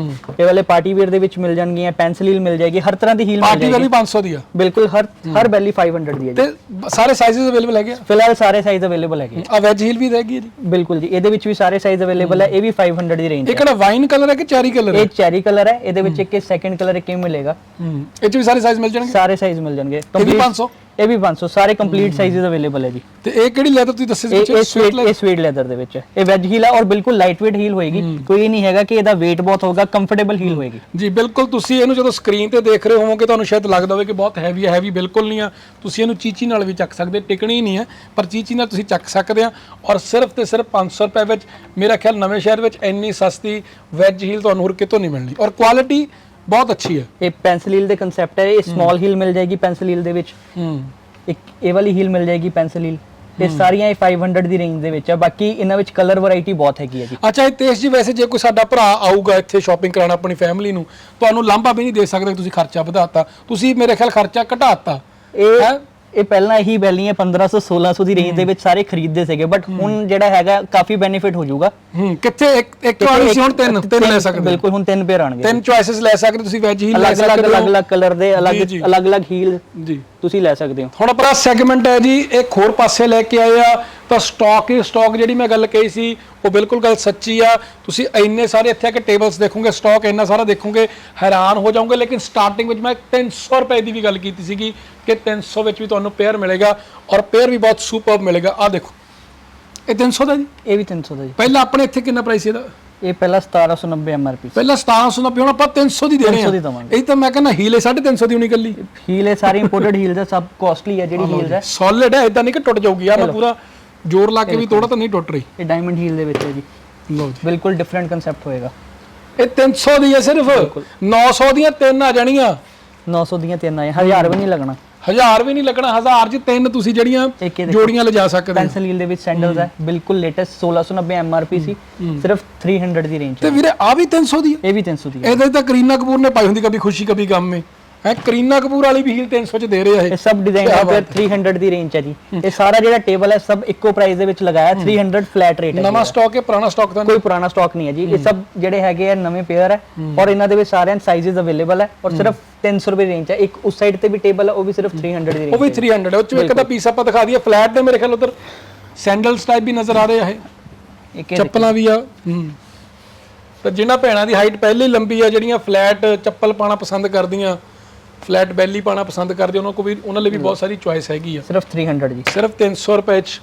ਇਹ ਵਾਲੇ ਪਾਰਟੀ ਵੇਅਰ ਦੇ ਵਿੱਚ ਮਿਲ ਜਾਣਗੀਆਂ ਪੈਨਸਲ ਹੀਲ ਮਿਲ ਜਾਏਗੀ। ਹਰ ਤਰ੍ਹਾਂ ਦੀ ਹੀਲ ਮਿਲ ਪਾਰਟੀ ਜਾਏਗੀ। ਵੀ 500 ਦੀ ਆ। ਬਿਲਕੁਲ ਹਰ ਹਰ ਬੈਲੀ 500 ਦੀ ਹੈ ਜੀ। ਤੇ ਸਾਰੇ ਸਾਈਜ਼ਸ ਅਵੇਲੇਬਲ ਹੈਗੇ ਫਿਲਹਾਲ ਸਾਰੇ ਸਾਈਜ਼ ਅਵੇਲੇਬਲ ਹੈਗੇ ਆ। ਵੈਜ ਹੀਲ ਵੀ ਰਹੇਗੀ ਜੀ ਬਿਲਕੁਲ ਜੀ। ਇਹਦੇ ਵਿੱਚ ਵੀ ਸਾਰੇ ਸਾਈਜ਼ ਅਵੇਲੇਬਲ ਹੈ। ਇਹ ਵੀ 500 ਦੀ ਰੇਂਜ ਇਹ ਕਿਹੜਾ ਵਾਈਨ ਕਲਰ ਹੈ ਕਿ ਚੈਰੀ ਕਲਰ ਹੈ? ਇਹ ਚੈਰੀ ਕਲਰ ਹੈ। ਇਹਦੇ ਵਿੱਚ ਇੱਕ ਸੈਕੰਡ ਕਲਰ ਇੱਕ ਹੀ ਮਿਲੇਗਾ। ਹੂੰ। ਇਹ ਚ ਵੀ ਸਾਰੇ ਸਾਈਜ਼ ਮਿਲ ਜਾਣਗੇ? ਸਾਰੇ ਸਾਈਜ਼ ਮਿਲ ਜਾਣਗੇ। ਇਹ ਵੀ Complete- 500 ਇਹ ਵੀ 500 ਸਾਰੇ ਕੰਪਲੀਟ ਸਾਈਜ਼ਸ ਅਵੇਲੇਬਲ ਹੈ ਜੀ। ਤੇ ਇਹ ਕਿਹੜੀ ਲੈਦਰ ਤੁਸੀਂ ਦੱਸੇ ਸੀ ਇਹ ਸਵੀਟ ਸਵੇਟ ਇਹ ਸਵੇਟ ਲੈਦਰ ਦੇ ਵਿੱਚ ਹੈ। ਇਹ ਵੈਜ ਹੀਲ ਹੈ ਔਰ ਬਿਲਕੁਲ ਲਾਈਟ weight ਹੀਲ ਹੋਏਗੀ ਕੋਈ ਇਹ ਨਹੀਂ ਹੈਗਾ ਕਿ ਇਹਦਾ weight ਬਹੁਤ ਹੋਗਾ ਕੰਫਰਟੇਬਲ ਹੀਲ ਹੋਏਗੀ। ਜੀ ਬਿਲਕੁਲ ਤੁਸੀਂ ਇਹਨੂੰ ਜਦੋਂ ਸਕਰੀਨ ਤੇ ਦੇਖ ਰਹੇ ਹੋਵੋਗੇ ਤੁਹਾਨੂੰ ਸ਼ਾਇਦ ਲੱਗਦਾ ਹੋਵੇ ਕਿ ਬਹੁਤ ਹੈਵੀ ਹੈ ਹੈਵੀ ਬਿਲਕੁਲ ਨਹੀਂ ਆ। ਤੁਸੀਂ ਇਹਨੂੰ ਚੀਚੀ ਨਾਲ ਵੀ ਚੱਕ ਸਕਦੇ ਟਿਕਣੀ ਨਹੀਂ ਹੈ ਪਰ ਚੀਚੀ ਨਾਲ ਤੁਸੀਂ ਚੱਕ ਸਕਦੇ ਆ। ਔਰ ਸਿਰਫ ਤੇ ਸਿਰਫ 500 ਰੁਪਏ ਵਿੱਚ ਮੇਰਾ ਖਿਆਲ ਨਵੇਂ ਸ਼ਹਿਰ ਵਿੱਚ ਇੰਨੀ ਸਸਤੀ ਵੈਜ ਹੀਲ ਤੁਹਾਨੂੰ ਹੋਰ ਕਿਤੋਂ ਨਹੀਂ ਮਿਲਣੀ। ਔਰ ਕੁਆਲਿਟੀ ਬਹੁਤ ਅੱਛੀ ਹੈ। ਇਹ ਪੈਨਸਲ ਹੀਲ ਦੇ ਕਨਸੈਪਟ ਹੈ ਇਹ ਸਮਾਲ ਹੀਲ ਮਿਲ ਜਾਏਗੀ ਪੈਨਸਲ ਹੀਲ ਦੇ ਵਿੱਚ। ਹੂੰ। ਇੱਕ ਇਹ ਵਾਲੀ ਹੀਲ ਮਿਲ ਜਾਏਗੀ ਪੈਨਸਲ ਹੀਲ ਇਹ ਸਾਰੀਆਂ ਇਹ 500 ਦੀ ਰੇਂਜ ਦੇ ਵਿੱਚ ਹੈ ਬਾਕੀ ਇਹਨਾਂ ਵਿੱਚ ਕਲਰ ਵੈਰਾਈਟੀ ਬਹੁਤ ਹੈਗੀ ਹੈ ਜੀ। ਅੱਛਾ ਇਹ ਤੇਜ ਜੀ ਵੈਸੇ ਜੇ ਕੋਈ ਸਾਡਾ ਭਰਾ ਆਊਗਾ ਇੱਥੇ ਸ਼ਾਪਿੰਗ ਕਰਾਉਣ ਆਪਣੀ ਫੈਮਿਲੀ ਨੂੰ ਤੁਹਾਨੂੰ ਲਾਂਭਾ ਵੀ ਨਹੀਂ ਦੇ ਸਕਦਾ ਤੁਸੀਂ ਖਰਚਾ ਵਧਾਤਾ। ਤੁਸੀਂ ਮੇਰੇ ਖਿਆਲ ਖਰਚਾ ਘਟਾਤਾ। ਇਹ? ਇਹ ਪਹਿਲਾਂ ਇਹੀ ਬੈਲੀਆਂ 1500 1600 ਦੀ ਰੇਂਜ ਦੇ ਵਿੱਚ ਸਾਰੇ ਖਰੀਦਦੇ ਸੀਗੇ ਬਟ ਹੁਣ ਜਿਹੜਾ ਹੈਗਾ ਕਾਫੀ ਬੈਨੀਫਿਟ ਹੋ ਜਾਊਗਾ। ਹੂੰ ਕਿੱਥੇ ਇੱਕ ਇੱਕ ਵਾਲੀ ਸੀ ਹੁਣ ਤਿੰਨ ਤਿੰਨ ਲੈ ਸਕਦੇ। ਬਿਲਕੁਲ ਹੁਣ ਤਿੰਨ ਪੇਅਰ ਆਣਗੇ। ਤਿੰਨ ਚੁਆਇਸਸ ਲੈ ਸਕਦੇ ਤੁਸੀਂ ਵੈਜ ਹੀ ਲੈ ਸਕਦੇ ਹੋ। ਅਲੱਗ ਕਲਰ ਦੇ ਅਲੱਗ ਜੀ, ਜੀ। ਅਲੱਗ ਅਲੱਗ ਹੀਲ ਜੀ। ਤੁਸੀਂ ਲੈ ਸਕਦੇ ਹੋ। ਹੁਣ ਆਪਣਾ ਸੈਗਮੈਂਟ ਹੈ ਜੀ ਇੱਕ ਹੋਰ ਪਾਸੇ ਲੈ ਕੇ ਆਏ ਆ। ਤਾਂ ਸਟਾਕ ਹੀ ਸਟਾਕ ਜਿਹੜੀ ਮੈਂ ਗੱਲ ਕਹੀ ਸੀ ਉਹ ਬਿਲਕੁਲ ਗੱਲ ਸੱਚੀ ਆ। ਤੁਸੀਂ ਇੰਨੇ ਸਾਰੇ ਇੱਥੇ ਆ ਕੇ ਟੇਬਲਸ ਦੇਖੋਗੇ ਸਟਾਕ ਇੰਨਾ ਸਾਰਾ ਦੇਖੋਗੇ ਹੈਰਾਨ ਹੋ ਜਾਓਗੇ। ਲੇਕਿਨ ਸਟਾਰਟਿੰਗ ਵਿੱਚ ਮੈਂ 300 ਰੁਪਏ ਦੀ ਵੀ ਗੱਲ ਕੀਤੀ ਸੀਗੀ। ਕਿ 300 ਵਿੱਚ ਵੀ ਤੁਹਾਨੂੰ ਪੇਅਰ ਮਿਲੇਗਾ ਔਰ ਪੇਅਰ ਵੀ ਬਹੁਤ ਸੁਪਰਬ ਮਿਲੇਗਾ। ਆ ਦੇਖੋ। ਇਹ 300 ਦਾ ਜੀ? ਇਹ ਵੀ 300 ਦਾ ਜੀ। ਪਹਿਲਾਂ ਆਪਣੇ ਇੱਥੇ ਕਿੰਨਾ ਪ੍ਰਾਈਸ ਇਹਦਾ? ਇਹ ਪਹਿਲਾਂ 1790 MRP ਪਹਿਲਾਂ 1700 ਦਾ ਪਿਆ ਹੁਣ ਆਪਾਂ 300 ਦੀ ਦੇ ਰਹੇ 300 ਦੀ ਹਾਂ ਦੇਵਾਂਗੇ। ਇਹ ਤਾਂ ਮੈਂ ਕਹਿੰਦਾ ਹੀਲ ਹੈ 350 ਦੀ ਹੋਣੀ ਕੱਲੀ ਹੀਲ ਹੈ ਸਾਰੀ ਇੰਪੋਰਟਡ ਹੀਲ ਹੈ ਸਭ ਕਾਸਟਲੀ ਹੈ ਜਿਹੜੀ ਹੀਲ ਹੈ। ਸੋਲਿਡ ਹੈ ਇਦਾਂ ਨਹੀਂ ਕਿ ਟੁੱਟ ਜਾਊਗੀ। ਯਾਰ ਮੈਂ ਪੂਰਾ ਜ਼ੋਰ ਲਾ ਕੇ ਵੀ ਤੋੜਾ ਤਾਂ ਨਹੀਂ ਟੁੱਟ ਰਹੀ। ਇਹ ਡਾਇਮੰਡ ਹੀਲ ਦੇ ਵਿੱਚ ਹੈ ਜੀ। ਲਓ ਜੀ। ਬਿਲਕੁਲ ਡਿਫਰੈਂਟ ਕਨਸੈਪਟ ਹੋਏਗਾ। ਇਹ 300 ਦੀ ਹੈ ਸਿਰਫ। 900 ਦੀਆਂ ਤਿੰਨ ਆ ਜਾਣੀਆਂ। 900 ਦੀਆਂ ਤਿੰਨ ਆਏ 1000 ਵੀ ਨਹੀਂ ਲੱਗਣਾ। ਹਜ਼ਾਰ ਵੀ ਨਹੀਂ ਲੱਗਣਾ ਹਜ਼ਾਰ ਚ ਤਿੰਨ ਤੁਸੀਂ ਜਿਹੜੀਆਂ ਜੋੜੀਆਂ ਲਿਜਾ ਸਕਦੇ ਹੋ। ਪੈਨਸਲ ਹੀਲ ਦੇ ਵਿੱਚ ਸੈਂਡਲਸ ਹੈ ਬਿਲਕੁਲ ਲੇਟੈਸਟ 1690 MRP ਸੀ ਸਿਰਫ 300 ਦੀ ਰੇਂਜ ਤੇ ਵੀਰੇ ਆ ਵੀ 300 ਦੀ ਇਹ ਵੀ 300 ਦੀ ਇਹਦੇ ਤਾਂ ਕਰੀਨਾ ਕਪੂਰ ਨੇ ਪਾਈ ਹੁੰਦੀ ਕਦੀ ਖੁਸ਼ੀ ਕਭੀ ਗਮ ਮੇ। ਹੈ ਕਰੀਨਾ ਕਪੂਰ ਵਾਲੀ ਵੀ ਹੀਲ 300 ਚ ਦੇ ਰਹੇ ਆ ਇਹ। ਇਹ ਸਭ ਡਿਜ਼ਾਈਨ ਕਿਆ ਹੈ 300 ਦੀ ਰੇਂਜ ਹੈ ਜੀ। ਇਹ ਸਾਰਾ ਜਿਹੜਾ ਟੇਬਲ ਹੈ ਸਭ ਇੱਕੋ ਪ੍ਰਾਈਸ ਦੇ ਵਿੱਚ ਲਗਾਇਆ 300 ਫਲੈਟ ਰੇਟ ਹੈ ਨਵਾਂ ਸਟਾਕ ਹੈ ਪੁਰਾਣਾ ਸਟਾਕ ਤਾਂ ਨਹੀਂ। ਕੋਈ ਪੁਰਾਣਾ ਸਟਾਕ ਨਹੀਂ ਹੈ ਜੀ। ਇਹ ਸਭ ਜਿਹੜੇ ਹੈਗੇ ਆ ਨਵੇਂ ਪੇਅਰ ਹੈ ਔਰ ਇਹਨਾਂ ਦੇ ਵਿੱਚ ਸਾਰਿਆਂ ਸਾਈਜ਼ਸ ਅਵੇਲੇਬਲ ਹੈ ਔਰ ਸਿਰਫ 300 ਰੁਪਏ ਰੇਂਜ ਹੈ। ਇੱਕ ਉਸ ਸਾਈਡ ਤੇ ਵੀ ਟੇਬਲ ਹੈ ਉਹ ਵੀ ਸਿਰਫ 300 ਦੀ ਉਹ ਵੀ 300 ਹੈ ਉਹ ਚ ਇੱਕ ਦਾ ਪੀਸ ਆਪਾਂ ਦਿਖਾ ਦਈਏ। ਫਲੈਟ ਦੇ ਮੇਰੇ ਖਿਆਲ ਉਧਰ ਸੈਂਡਲਸ ਟਾਈਪ ਵੀ ਨਜ਼ਰ ਆ ਰਹੇ ਆ ਇਹ। ਇੱਕ ਇਹ ਚੱਪਲਾਂ ਵੀ ਆ। ਹੂੰ। ਤੇ ਜਿਨ੍ਹਾਂ ਭੈਣਾਂ ਦੀ ਹਾਈਟ ਪਹਿਲੇ ਹੀ ਲੰਬੀ ਆ ਜਿਹੜੀਆਂ ਫਲੈਟ ਚੱਪਲ ਪਾਣਾ ਪਸੰਦ ਕਰਦੀਆਂ ਫਲੈਟ ਬੈਲੀ ਪਾਣਾ ਪਸੰਦ ਕਰਦੇ ਉਹਨਾਂ ਕੋ ਵੀ ਉਹਨਾਂ ਲਈ ਵੀ ਬਹੁਤ ਸਾਰੀ ਚੁਆਇਸ ਹੈਗੀ ਆ। ਸਿਰਫ 300 ਜੀ। ਸਿਰਫ 300 ਰੁਪਏ ਚ।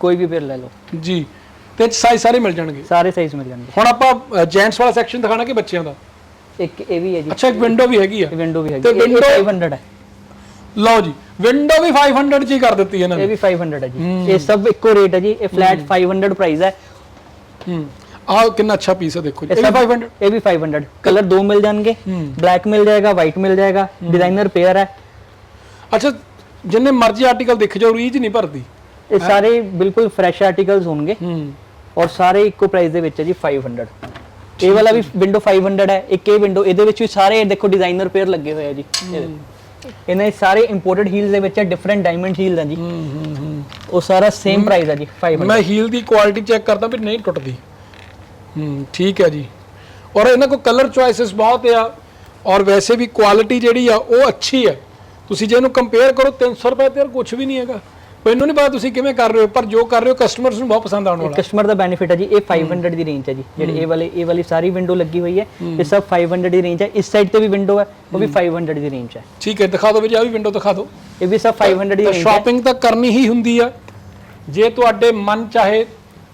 ਕੋਈ ਵੀ ਪੇਅਰ ਲੈ ਲਓ। ਜੀ। ਤੇ ਸਾਈਜ਼ ਸਾਰੇ ਮਿਲ ਜਾਣਗੇ? ਸਾਰੇ ਸਾਈਜ਼ ਮਿਲ ਜਾਣਗੇ। ਹੁਣ ਆਪਾਂ ਜੈਂਟਸ ਵਾਲਾ ਸੈਕਸ਼ਨ ਦਿਖਾਣਾ ਕਿ ਬੱਚਿਆਂ ਦਾ? ਇੱਕ ਇਹ ਵੀ ਹੈ ਜੀ। ਅੱਛਾ ਇੱਕ ਵਿੰਡੋ ਵੀ ਹੈਗੀ ਆ। ਇਹ ਵਿੰਡੋ ਵੀ ਹੈ ਤੇ ਜੀ ਇਹ window- 500 ਹੈ। ਲਓ ਜੀ ਵਿੰਡੋ ਵੀ 500 ਚ ਹੀ ਕਰ ਦਿੱਤੀ ਇਹਨਾਂ ਇਹ ਨੇ ਵੀ 500 ਹੈ ਜੀ। ਇਹ ਸਭ ਇੱਕੋ ਰੇਟ ਹੈ ਜੀ। ਇਹ ਫਲੈਟ 500 ਪ੍ਰਾਈਸ ਹੈ। ਹੂੰ। ਆਹ ਕਿੰਨਾ ਅੱਛਾ ਪੀਸ ਹੈ ਦੇਖੋ ਜੀ। ਇਹ ਵੀ ਸਭ 500 ਇਹ ਵੀ 500 ਕਲਰ ਦੋ ਮਿਲ ਜਾਣਗੇ ਬਲੈਕ ਮਿਲ ਜਾਏਗਾ ਵਾਈਟ ਮਿਲ ਜਾਏਗਾ ਡਿਜ਼ਾਈਨਰ ਪੇਅਰ ਹੈ। ਅੱਛਾ ਜਿੰਨੇ ਮਰਜ਼ੀ ਆਰਟੀਕਲ ਦਿਖ ਜਾਓ ਰੀਜ ਨਹੀਂ ਭਰਦੀ। ਇਹ ਸਾਰੇ ਬਿਲਕੁਲ ਫਰੈਸ਼ ਆਰਟੀਕਲਸ ਹੋਣਗੇ। ਔਰ ਸਾਰੇ ਇੱਕੋ ਪ੍ਰਾਈਸ ਦੇ ਵਿੱਚ ਹੈ ਜੀ 500 ਇਹ ਵਾਲਾ ਵੀ ਵਿੰਡੋ 500 ਹੈ ਇੱਕ ਇਹ ਵਿੰਡੋ ਇਹਦੇ ਵਿੱਚ ਵੀ ਸਾਰੇ ਦੇਖੋ ਡਿਜ਼ਾਈਨਰ ਪੇਅਰ ਲੱਗੇ ਹੋਏ ਆ ਜੀ। ਇਹਨਾਂ ਦੇ ਸਾਰੇ ਇੰਪੋਰਟਡ ਹੀਲਸ ਦੇ ਵਿੱਚ ਡਿਫਰੈਂਟ ਡਾਇਮੰਡ ਹੀਲਸ ਆ ਜੀ। ਉਹ ਸਾਰਾ ਸੇਮ ਪ੍ਰਾਈਸ ਆ ਜੀ 500 ਮੈਂ ਹੀਲ ਦੀ ਕੁਆਲਿਟੀ ਚੈੱਕ ਕਰਦਾ ਵੀ ਨਹੀਂ ਟੁੱਟਦੀ। ਹੂੰ ਠੀਕ ਹੈ ਜੀ। ਔਰ ਇਹਨਾਂ ਕੋਲ ਕਲਰ ਚੁਆਇਸਸ ਬਹੁਤ ਆ। ਔਰ ਵੈਸੇ ਵੀ ਕੁਆਲਿਟੀ ਜਿਹੜੀ ਆ ਉਹ ਅੱਛੀ ਹੈ ਤੁਸੀਂ ਜੇ ਇਹਨੂੰ ਕੰਪੇਅਰ ਕਰੋ 300 ਰੁਪਏ ਤੇ ਕੁਝ ਵੀ ਨਹੀਂ ਹੈਗਾ। ਮੈਨੂੰ ਨਹੀਂ ਪਤਾ ਤੁਸੀਂ ਕਿਵੇਂ ਕਰ ਰਹੇ ਹੋ ਪਰ ਜੋ ਕਰ ਰਹੇ ਹੋ ਕਸਟਮਰਸ ਨੂੰ ਬਹੁਤ ਪਸੰਦ ਆਉਣ ਵਾਲਾ। ਕਸਟਮਰ ਦਾ ਬੈਨੀਫਿਟ ਹੈ ਜੀ ਇਹ 500 ਦੀ ਰੇਂਜ ਹੈ ਜੀ। ਜਿਹੜੇ ਇਹ ਵਾਲੇ ਇਹ ਵਾਲੀ ਸਾਰੀ ਵਿੰਡੋ ਲੱਗੀ ਹੋਈ ਹੈ ਇਹ ਸਭ 500 ਦੀ ਰੇਂਜ ਹੈ ਇਸ ਸਾਈਡ ਤੇ ਵੀ ਵਿੰਡੋ ਹੈ ਉਹ ਵੀ 500 ਦੀ ਰੇਂਜ ਹੈ ਠੀਕ ਹੈ ਦਿਖਾ ਦਿਓ ਵੀ ਜੀ ਆ ਵੀ ਵਿੰਡੋ ਦਿਖਾ ਦਿਓ। ਇਹ ਵੀ ਸਭ 500 ਦੀ ਰੇਂਜ ਹੈ ਸ਼ਾਪਿੰਗ ਤਾਂ ਕਰਨੀ ਹੀ ਹੁੰਦੀ ਆ। ਜੇ ਤੁਹਾਡੇ ਮਨ ਚਾਹੇ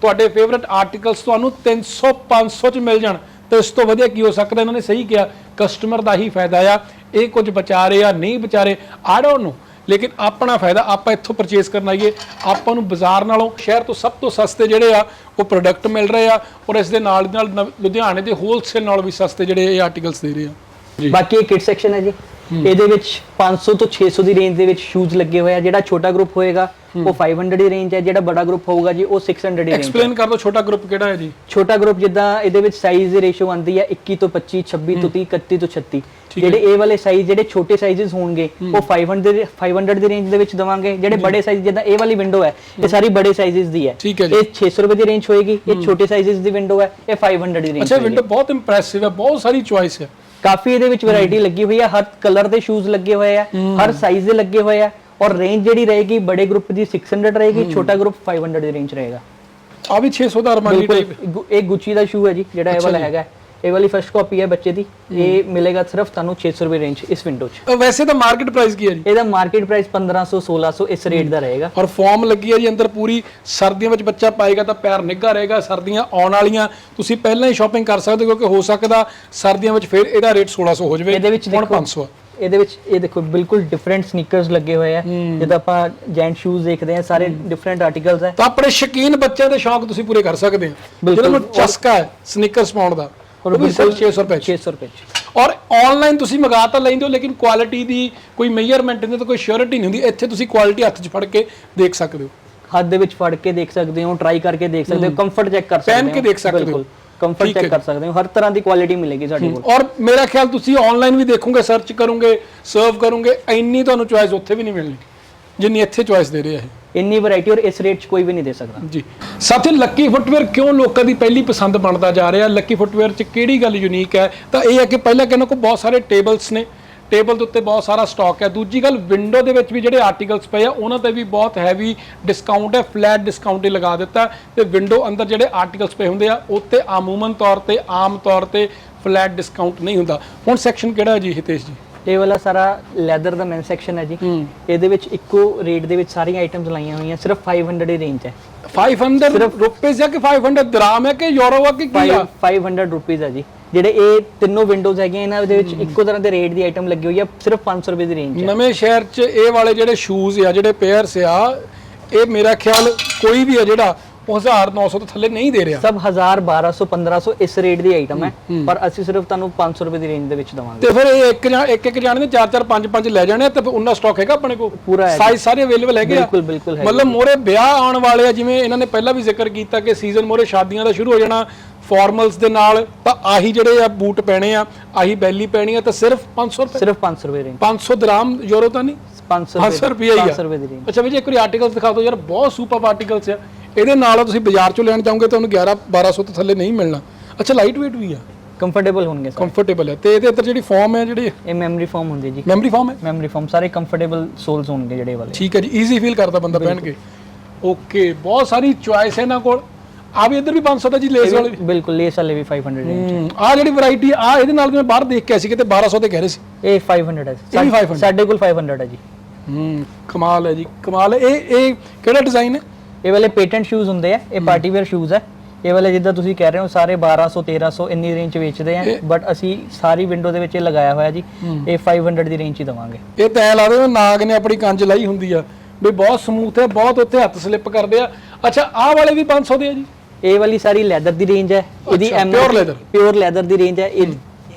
ਤੁਹਾਡੇ ਫੇਵਰਿਟ ਆਰਟੀਕਲਸ ਤੁਹਾਨੂੰ 300 500 ਚ ਮਿਲ ਜਾਣ। ਤਾਂ ਇਸ ਤੋਂ ਵਧੀਆ ਕੀ ਹੋ ਸਕਦਾ? ਇਹਨਾਂ ਨੇ ਸਹੀ ਕਿਹਾ ਕਸਟਮਰ ਦਾ ਹੀ ਫਾਇਦਾ ਆ। ਇਹ ਕੁਝ ਬਚਾ ਰਹੇ ਆ, ਨਹੀਂ ਬਚਾ ਰਹੇ ਆਈ ਡੋਨਟ ਨੋ ਲੇਕਿਨ ਆਪਣਾ ਫਾਇਦਾ ਆਪਾਂ ਇੱਥੋਂ ਪਰਚੇਸ ਕਰਨ ਆਈਏ। ਆਪਾਂ ਨੂੰ ਬਾਜ਼ਾਰ ਨਾਲੋਂ ਸ਼ਹਿਰ ਤੋਂ ਸਭ ਤੋਂ ਸਸਤੇ ਜਿਹੜੇ ਆ, ਉਹ ਪ੍ਰੋਡਕਟ ਮਿਲ ਰਹੇ ਆ। ਔਰ ਇਸ ਦੇ ਨਾਲ ਦੀ ਨਾਲ ਲੁਧਿਆਣੇ ਦੇ ਹੋਲਸੇਲ ਨਾਲੋਂ ਵੀ ਸਸਤੇ ਜਿਹੜੇ ਇਹ ਆਰਟੀਕਲਸ ਦੇ ਰਹੇ ਆ। ਬਾਕੀ ਇਹ ਕਿਡ ਸੈਕਸ਼ਨ ਹੈ ਜੀ। ਇਹਦੇ ਵਿੱਚ 500 ਤੋਂ 600 ਦੀ ਰੇਂਜ ਦੇ ਵਿੱਚ ਸ਼ੂਜ਼ ਲੱਗੇ ਹੋਏ ਆ ਜਿਹੜਾ ਛੋਟਾ ਗਰੁੱਪ ਹੋਏਗਾ ਉਹ 500 ਦੀ ਰੇਂਜ ਹੈ ਜਿਹੜਾ ਬੜਾ ਗਰੁੱਪ ਹੋਊਗਾ ਜੀ ਉਹ 600 ਦੀ ਰੇਂਜ ਐਕਸਪਲੇਨ ਕਰ ਦਿਓ ਛੋਟਾ ਗਰੁੱਪ ਕਿਹੜਾ ਹੈ ਜੀ। ਛੋਟਾ ਗਰੁੱਪ ਜਿੱਦਾਂ ਇਹਦੇ ਵਿੱਚ ਸਾਈਜ਼ ਦੀ ਰੇਸ਼ੋ ਆਂਦੀ ਹੈ 21 ਤੋਂ 25 26 ਤੋਂ 30 31 ਤੋਂ 36 ਠੀਕ ਹੈ। ਜਿਹੜੇ ਇਹ ਵਾਲੇ ਸਾਈਜ਼ ਜਿਹੜੇ ਛੋਟੇ ਸਾਈਜ਼ਸ ਹੋਣਗੇ ਉਹ 500 ਦੇ 500 ਦੀ ਰੇਂਜ ਦੇ ਵਿੱਚ ਦਵਾਂਗੇ। ਜਿਹੜੇ ਬੜੇ ਸਾਈਜ਼ ਜਿੱਦਾਂ ਇਹ ਵਾਲੀ ਵਿੰਡੋ ਹੈ ਇਹ ਸਾਰੀ ਬੜੇ ਸਾਈਜ਼ਸ ਦੀ ਹੈ। ਇਹ 600 ਰੁਪਏ ਦੀ ਰੇਂਜ ਹੋਏਗੀ ਇਹ ਛੋਟੇ ਸਾਈਜ਼ਸ ਦੀ ਵਿੰਡੋ ਹੈ ਇਹ 500 ਦੀ ਰੇਂਜ ਅੱਛਾ ਵਿੰਡੋ ਬਹੁਤ ਇੰਪ੍ਰੈਸਿਵ ਹੈ ਬਹੁਤ ਸਾਰੀ ਚੁਆਇਸ ਹੈ। ਕਾਫੀ ਇਹਦੇ ਵਿੱਚ ਵੈਰਾਈਟੀ ਲੱਗੀ ਹੋਈ ਹੈ ਹਰ ਕਲਰ ਦੇ ਸ਼ੂਜ਼ ਲੱਗੇ ਹੋਏ ਆ ਹਰ ਸਾਈਜ਼ ਦੇ ਲੱਗੇ ਹੋਏ ਆ ਔਰ ਰੇਂਜ ਜਿਹੜੀ ਰਹੇਗੀ ਬੜੇ ਗਰੁੱਪ ਦੀ 600 ਰਹੇਗੀ ਛੋਟਾ ਗਰੁੱਪ 500 ਦੀ ਰੇਂਜ ਰਹੇਗਾ। ਆ ਵੀ 600 ਦਾ ਅਰਮਾਨੀ ਟਾਈਪ ਇਹ ਗੁੱਚੀ ਦਾ ਸ਼ੂ ਹੈ ਜੀ ਜਿਹੜਾ ਇਹ ਵਾਲਾ ਹੈਗਾ। ਇਹ ਵਾਲੀ ਫਰਸਟ ਕਾਪੀ ਹੈ ਬੱਚੇ ਦੀ। ਇਹ ਮਿਲੇਗਾ ਸਿਰਫ ਤੁਹਾਨੂੰ 600 ਰੁਪਏ ਰੇਂਜ ਇਸ ਵਿੰਡੋ 'ਚ। ਵੈਸੇ ਤਾਂ ਮਾਰਕੀਟ ਪ੍ਰਾਈਸ ਕੀ ਹੈ ਜੀ? ਇਹਦਾ ਮਾਰਕੀਟ ਪ੍ਰਾਈਸ 1500 1600 ਇਸ ਰੇਟ ਦਾ ਰਹੇਗਾ। ਔਰ ਫਾਰਮ ਲੱਗੀ ਹੈ ਜੀ ਅੰਦਰ ਪੂਰੀ। ਸਰਦੀਆਂ ਵਿੱਚ ਬੱਚਾ ਪਾਏਗਾ ਤਾਂ ਪੈਰ ਨਿੱਘਾ ਰਹੇਗਾ ਸਰਦੀਆਂ ਆਉਣ ਵਾਲੀਆਂ। ਤੁਸੀਂ ਪਹਿਲਾਂ ਹੀ ਸ਼ਾਪਿੰਗ ਕਰ ਸਕਦੇ ਹੋ ਕਿਉਂਕਿ ਹੋ ਸਕਦਾ ਸਰਦੀਆਂ ਵਿੱਚ ਫਿਰ ਇਹਦਾ ਰੇਟ 1600 ਹੋ ਜਾਵੇ। ਇਹਦੇ ਵਿੱਚ ਹੁਣ ਦੇਖੋ 500 ਆ। ਇਹਦੇ ਵਿੱਚ ਇਹ ਦੇਖੋ ਬਿਲਕੁਲ ਡਿਫਰੈਂਟ ਸਨੀਕਰਸ ਲੱਗੇ ਹੋਏ ਆ। ਜਿੱਦਾਂ ਆਪਾਂ ਜੈਂਟ ਸ਼ੂਜ਼ ਦੇਖਦੇ ਆ ਸਾਰੇ ਡਿਫਰੈਂਟ ਆਰਟੀਕਲਸ ਹੈ ਤਾਂ ਆਪਣੇ ਸ਼ੌਕੀਨ ਬੱਚਿਆਂ ਦੇ ਸ਼ੌਕ ਤੁਸੀਂ ਪੂਰੇ ਕਰ ਸਕਦੇ ਹੋ। ਜਿਹਨਾਂ ਨੂੰ ਚਸਕਾ ਹੈ ਸਨੀਕਰਸ ਪਾਉਣ ਦਾ ਉਹ ਵੀ ਸਿਰਫ 600 ਰੁਪਏ 'ਚ 600 ਰੁਪਏ 'ਚ ਔਰ ਆਨਲਾਈਨ ਤੁਸੀਂ ਮੰਗਾ ਤਾਂ ਲੈਂਦੇ ਹੋ ਲੇਕਿਨ ਕੁਆਲਿਟੀ ਦੀ ਕੋਈ ਮੇਜਰਮੈਂਟ ਨਹੀਂ ਤਾਂ ਕੋਈ ਸ਼ੋਰਿਟੀ ਨਹੀਂ ਹੁੰਦੀ। ਇੱਥੇ ਤੁਸੀਂ ਕੁਆਲਿਟੀ ਹੱਥ 'ਚ ਫੜ ਕੇ ਦੇਖ ਸਕਦੇ ਹੋ। ਹੱਥ ਦੇ ਵਿੱਚ ਫੜ ਕੇ ਦੇਖ ਸਕਦੇ ਹੋ ਟਰਾਈ ਕਰਕੇ ਦੇਖ ਸਕਦੇ ਹੋ ਕੰਫਰਟ ਚੈੱਕ ਕਰ ਸਕਦੇ ਹੋ ਪਹਿਨ ਕੇ ਦੇਖ ਸਕਦੇ ਹੋ। ਕੰਫਰਟ ਠੀਕ ਚੈੱਕ। ਕਰ ਸਕਦੇ ਹੋ। ਹਰ ਤਰ੍ਹਾਂ ਦੀ ਕੁਆਲਿਟੀ ਮਿਲੇਗੀ ਸਾਡੇ ਕੋਲ। ਔਰ ਮੇਰਾ ਖਿਆਲ ਤੁਸੀਂ ਆਨਲਾਈਨ ਵੀ ਦੇਖੋਗੇ ਸਰਚ ਕਰੋਗੇ ਸਰਵ ਕਰੋਗੇ ਇੰਨੀ ਤੁਹਾਨੂੰ ਚੁਆਇਸ ਉੱਥੇ ਵੀ ਨਹੀਂ ਮਿਲਣੀ। ਜਿੰਨੀ ਇੱਥੇ ਚੁਆਇਸ ਦੇ ਰਹੇ ਆ ਇਹ। ਇੰਨੀ ਵੈਰਾਈਟੀ ਔਰ ਇਸ ਰੇਟ 'ਚ ਕੋਈ ਵੀ ਨਹੀਂ ਦੇ ਸਕਦਾ। ਜੀ। ਸਾਥੀ ਲੱਕੀ ਫੁੱਟਵੇਅਰ ਕਿਉਂ ਲੋਕਾਂ ਦੀ ਪਹਿਲੀ ਪਸੰਦ ਬਣਦਾ ਜਾ ਰਿਹਾ? ਲੱਕੀ ਫੁੱਟਵੇਅਰ 'ਚ ਕਿਹੜੀ ਗੱਲ ਯੂਨੀਕ ਹੈ? ਤਾਂ ਇਹ ਹੈ ਕਿ ਪਹਿਲਾਂ ਕਿ ਇਹਨਾਂ ਕੋਲ ਬਹੁਤ ਸਾਰੇ ਟੇਬਲਸ ਨੇ। ਟੇਬਲ ਦੇ ਉੱਤੇ ਬਹੁਤ ਸਾਰਾ ਸਟਾਕ ਹੈ। ਦੂਜੀ ਗੱਲ ਵਿੰਡੋ ਦੇ ਵਿੱਚ ਵੀ ਜਿਹੜੇ ਆਰਟੀਕਲਸ ਪਏ ਆ ਉਹਨਾਂ ਤੇ ਵੀ ਬਹੁਤ ਹੈਵੀ ਡਿਸਕਾਊਂਟ ਹੈ ਫਲੈਟ ਡਿਸਕਾਊਂਟ ਹੀ ਲਗਾ ਦਿੱਤਾ। ਤੇ ਵਿੰਡੋ ਅੰਦਰ ਜਿਹੜੇ ਆਰਟੀਕਲਸ ਪਏ ਹੁੰਦੇ ਆ ਉੱਤੇ ਆਮੂਮਨ ਤੌਰ ਤੇ ਆਮ ਤੌਰ ਤੇ ਫਲੈਟ ਡਿਸਕਾਊਂਟ ਨਹੀਂ ਹੁੰਦਾ। ਹੁਣ ਸੈਕਸ਼ਨ ਕਿਹੜਾ ਹੈ ਜੀ ਹਿਤੇਸ਼ ਜੀ? ਇਹ ਵਾਲਾ ਸਾਰਾ ਲੈਦਰ ਦਾ ਮੈਨ ਸੈਕਸ਼ਨ ਹੈ ਜੀ। ਇਹਦੇ ਵਿੱਚ ਇੱਕੋ ਰੇਟ ਦੇ ਵਿੱਚ ਸਾਰੀਆਂ ਆਈਟਮਸ ਲਾਈਆਂ ਹੋਈਆਂ ਸਿਰਫ 500 ਦੀ ਰੇਂਜ ਹੈ। 500 ਰੁਪਏ ਜਾਂ ਕਿ 500 ਦਰਾਮ ਹੈ ਕਿ ਯੂਰੋ ਹੈ ਕਿ ਕੀ ਆ? 500 ਰੁਪੀਸ ਹੈ ਜੀ। ਜਿਹੜੇ ਇਹ ਤਿੰਨੋਂ ਵਿੰਡੋਜ਼ ਹੈਗੀਆਂ ਇਹਨਾਂ ਦੇ ਵਿੱਚ ਇੱਕੋ ਤਰ੍ਹਾਂ ਦੇ ਰੇਟ ਦੀ ਆਈਟਮ ਲੱਗੀ ਹੋਈ ਹੈ ਸਿਰਫ 500 ਰੁਪਏ ਦੀ ਰੇਂਜ ਹੈ। ਨਵੇਂ ਸ਼ਹਿਰ 'ਚ ਇਹ ਵਾਲੇ ਜਿਹੜੇ ਸ਼ੂਜ਼ ਆ ਜਿਹੜੇ ਪੇਅਰਸ ਆ ਇਹ ਮੇਰਾ ਖਿਆਲ ਕੋਈ ਵੀ ਆ ਜਿਹੜਾ ਉਹ 1900 ਤੋਂ ਥੱਲੇ ਨਹੀਂ ਦੇ ਰਿਹਾ। ਸਭ 1000 1200 1500 ਇਸ ਰੇਟ ਦੀ ਆਈਟਮ ਹੈ ਪਰ ਅਸੀਂ ਸਿਰਫ ਤੁਹਾਨੂੰ 500 ਰੁਪਏ ਦੀ ਰੇਂਜ ਦੇ ਵਿੱਚ ਦਵਾਂਗੇ। ਤੇ ਫਿਰ ਇਹ ਇੱਕ ਜਾਂ ਇੱਕ ਇੱਕ ਜਾਣੇ ਦੇ 4 4 5 5 ਲੈ ਜਾਣੇ ਤੇ ਉਹਨਾਂ ਸਟਾਕ ਹੈਗਾ ਆਪਣੇ ਕੋਲ? ਪੂਰਾ ਸਾਈਜ਼ ਸਾਰੇ ਅਵੇਲੇਬਲ ਹੈਗੇ ਬਿਲਕੁਲ ਬਿਲਕੁਲ ਹੈ ਮਤਲਬ ਮੋਰੇ ਵਿਆਹ ਆਉਣ ਵਾਲੇ ਆ ਜਿਵੇਂ ਇਹਨਾਂ ਨੇ ਪਹਿਲਾਂ ਵੀ ਜ਼ਿਕਰ ਕੀਤਾ ਕਿ ਸੀਜ਼ਨ ਮੋਰੇ ਸ਼ਾਦੀਆਂ ਦਾ ਸ਼ੁਰੂ ਹੋ ਜਾਣਾ ਫਾਰਮਲਸ ਦੇ ਨਾਲ ਤਾਂ ਆਹੀ ਜਿਹੜੇ ਆ ਬੂਟ ਪੈਣੇ ਆ ਆਹੀ ਬੈਲੀ ਪੈਣੀ ਆ ਤਾਂ ਸਿਰਫ 500 ਰੁਪਏ? ਸਿਰਫ 500 ਰੁਪਏ ਰੇਂਜ 500 ਦਰਾਮ ਯੂਰੋ ਤਾਂ ਨਹੀਂ? 500 500 ਰੁਪਏ ਹੀ ਆ। 500 ਰੁਪਏ ਦੀ ਰੇਂਜ ਅੱਛਾ ਵੀ ਜੇ ਇੱਕ ਵਾਰੀ ਆਰਟੀਕਲ ਦਿਖਾ ਦਿਓ ਯਾਰ ਬਹੁਤ ਸੁਪਰ ਆਰਟੀਕਲਸ ਆ। ਇਹਦੇ ਨਾਲ ਤੁਸੀਂ ਬਾਜ਼ਾਰ ਚੋਂ ਲੈਣ ਜਾਓਗੇ ਤੁਹਾਨੂੰ 11 1200 ਤੋਂ ਥੱਲੇ ਨਹੀਂ ਮਿਲਣਾ। ਅੱਛਾ ਲਾਈਟ weight ਵੀ ਆ। ਕੰਫਰਟੇਬਲ ਹੋਣਗੇ ਸਰ। ਕੰਫਰਟੇਬਲ ਹੈ ਤੇ ਇਹਦੇ ਅੰਦਰ ਜਿਹੜੀ ਫਾਰਮ ਹੈ ਜਿਹੜੀ? ਇਹ ਮੈਮਰੀ ਫਾਰਮ ਹੁੰਦੀ ਜੀ। ਮੈਮਰੀ ਫਾਰਮ ਹੈ? ਮੈਮਰੀ ਫਾਰਮ ਸਾਰੇ ਕੰਫਰਟੇਬਲ ਸੋਲਸ ਹੋਣਗੇ ਜਿਹੜੇ ਵਾਲੇ। ਠੀਕ ਹੈ ਜੀ ਈਜ਼ੀ ਫੀਲ ਕਰਦਾ ਬੰਦਾ ਪਹਿਨ ਕੇ ਓਕੇ ਬਹੁਤ ਸਾਰੀ ਚੁਆਇਸ ਹੈ ਇਹਨਾਂ ਕੋਲ। ਆ ਵੀ ਇੱਧਰ ਵੀ 500 ਦਾ ਜੀ ਲੇਸ ਵਾਲੇ ਬਿਲਕੁਲ ਲੇਸ ਵਾਲੇ ਵੀ 500 ਰੇਂਜ ਆ ਜਿਹੜੀ ਵੈਰਾਈਟੀ ਆ ਇਹਦੇ ਨਾਲ ਮੈਂ ਬਾਹਰ ਦੇਖ ਕੇ ਆਇਆ ਸੀ ਕਿਤੇ 1200 ਤੇ ਕਹਿ ਰਹੇ ਸੀ। ਇਹ 500 ਹੈ। ਇਹ ਵੀ 500 ਸਾਡੇ ਕੋਲ 500 ਹੈ ਜੀ। ਹੂੰ ਕਮਾਲ ਹੈ ਜੀ ਕਮਾਲ ਇਹ ਇਹ ਕਿਹੜਾ ਡਿਜ਼ਾਈਨ ਹੈ? ਇਹ ਵਾਲੇ ਪੇਟੈਂਟ ਸ਼ੂਜ਼ ਹੁੰਦੇ ਆ ਇਹ ਪਾਰਟੀ ਵੇਅਰ ਸ਼ੂਜ਼ ਹੈ ਇਹ ਵਾਲੇ ਜਿੱਦਾਂ ਤੁਸੀਂ ਕਹਿ ਰਹੇ ਹੋ ਸਾਰੇ 1200 1300 ਇੰਨੀ ਰੇਂਜ ਵੇਚਦੇ ਆ ਬਟ ਅਸੀਂ ਸਾਰੀ ਵਿੰਡੋ ਦੇ ਵਿੱਚ ਇਹ ਲਗਾਇਆ ਹੋਇਆ ਜੀ। ਇਹ 500 ਦੀ ਰੇਂਜ ਹੀ ਦਵਾਂਗੇ। ਇਹ ਤਾਂ ਲੱਗਦਾ ਜਿਵੇਂ ਨਾਗ ਨੇ ਆਪਣੀ ਕੰਜ ਲਾਈ ਹੁੰਦੀ ਆ ਵੀ ਬਹੁਤ ਸਮੂਥ ਹੈ ਬਹੁਤ ਉੱਥੇ ਹੱਥ ਸਲਿੱਪ ਕਰਦੇ ਆ। ਅੱਛਾ ਆਹ ਵਾਲੇ ਵੀ 500 ਦੇ ਆ ਜੀ? ਇਹ ਵਾਲੀ ਸਾਰੀ ਲੈਦਰ ਦੀ ਰੇਂਜ ਹੈ ਇਹਦੀ pure leather। ਪਿਓਰ ਲੈਦਰ ਦੀ ਰੇਂਜ ਹੈ ਇਹ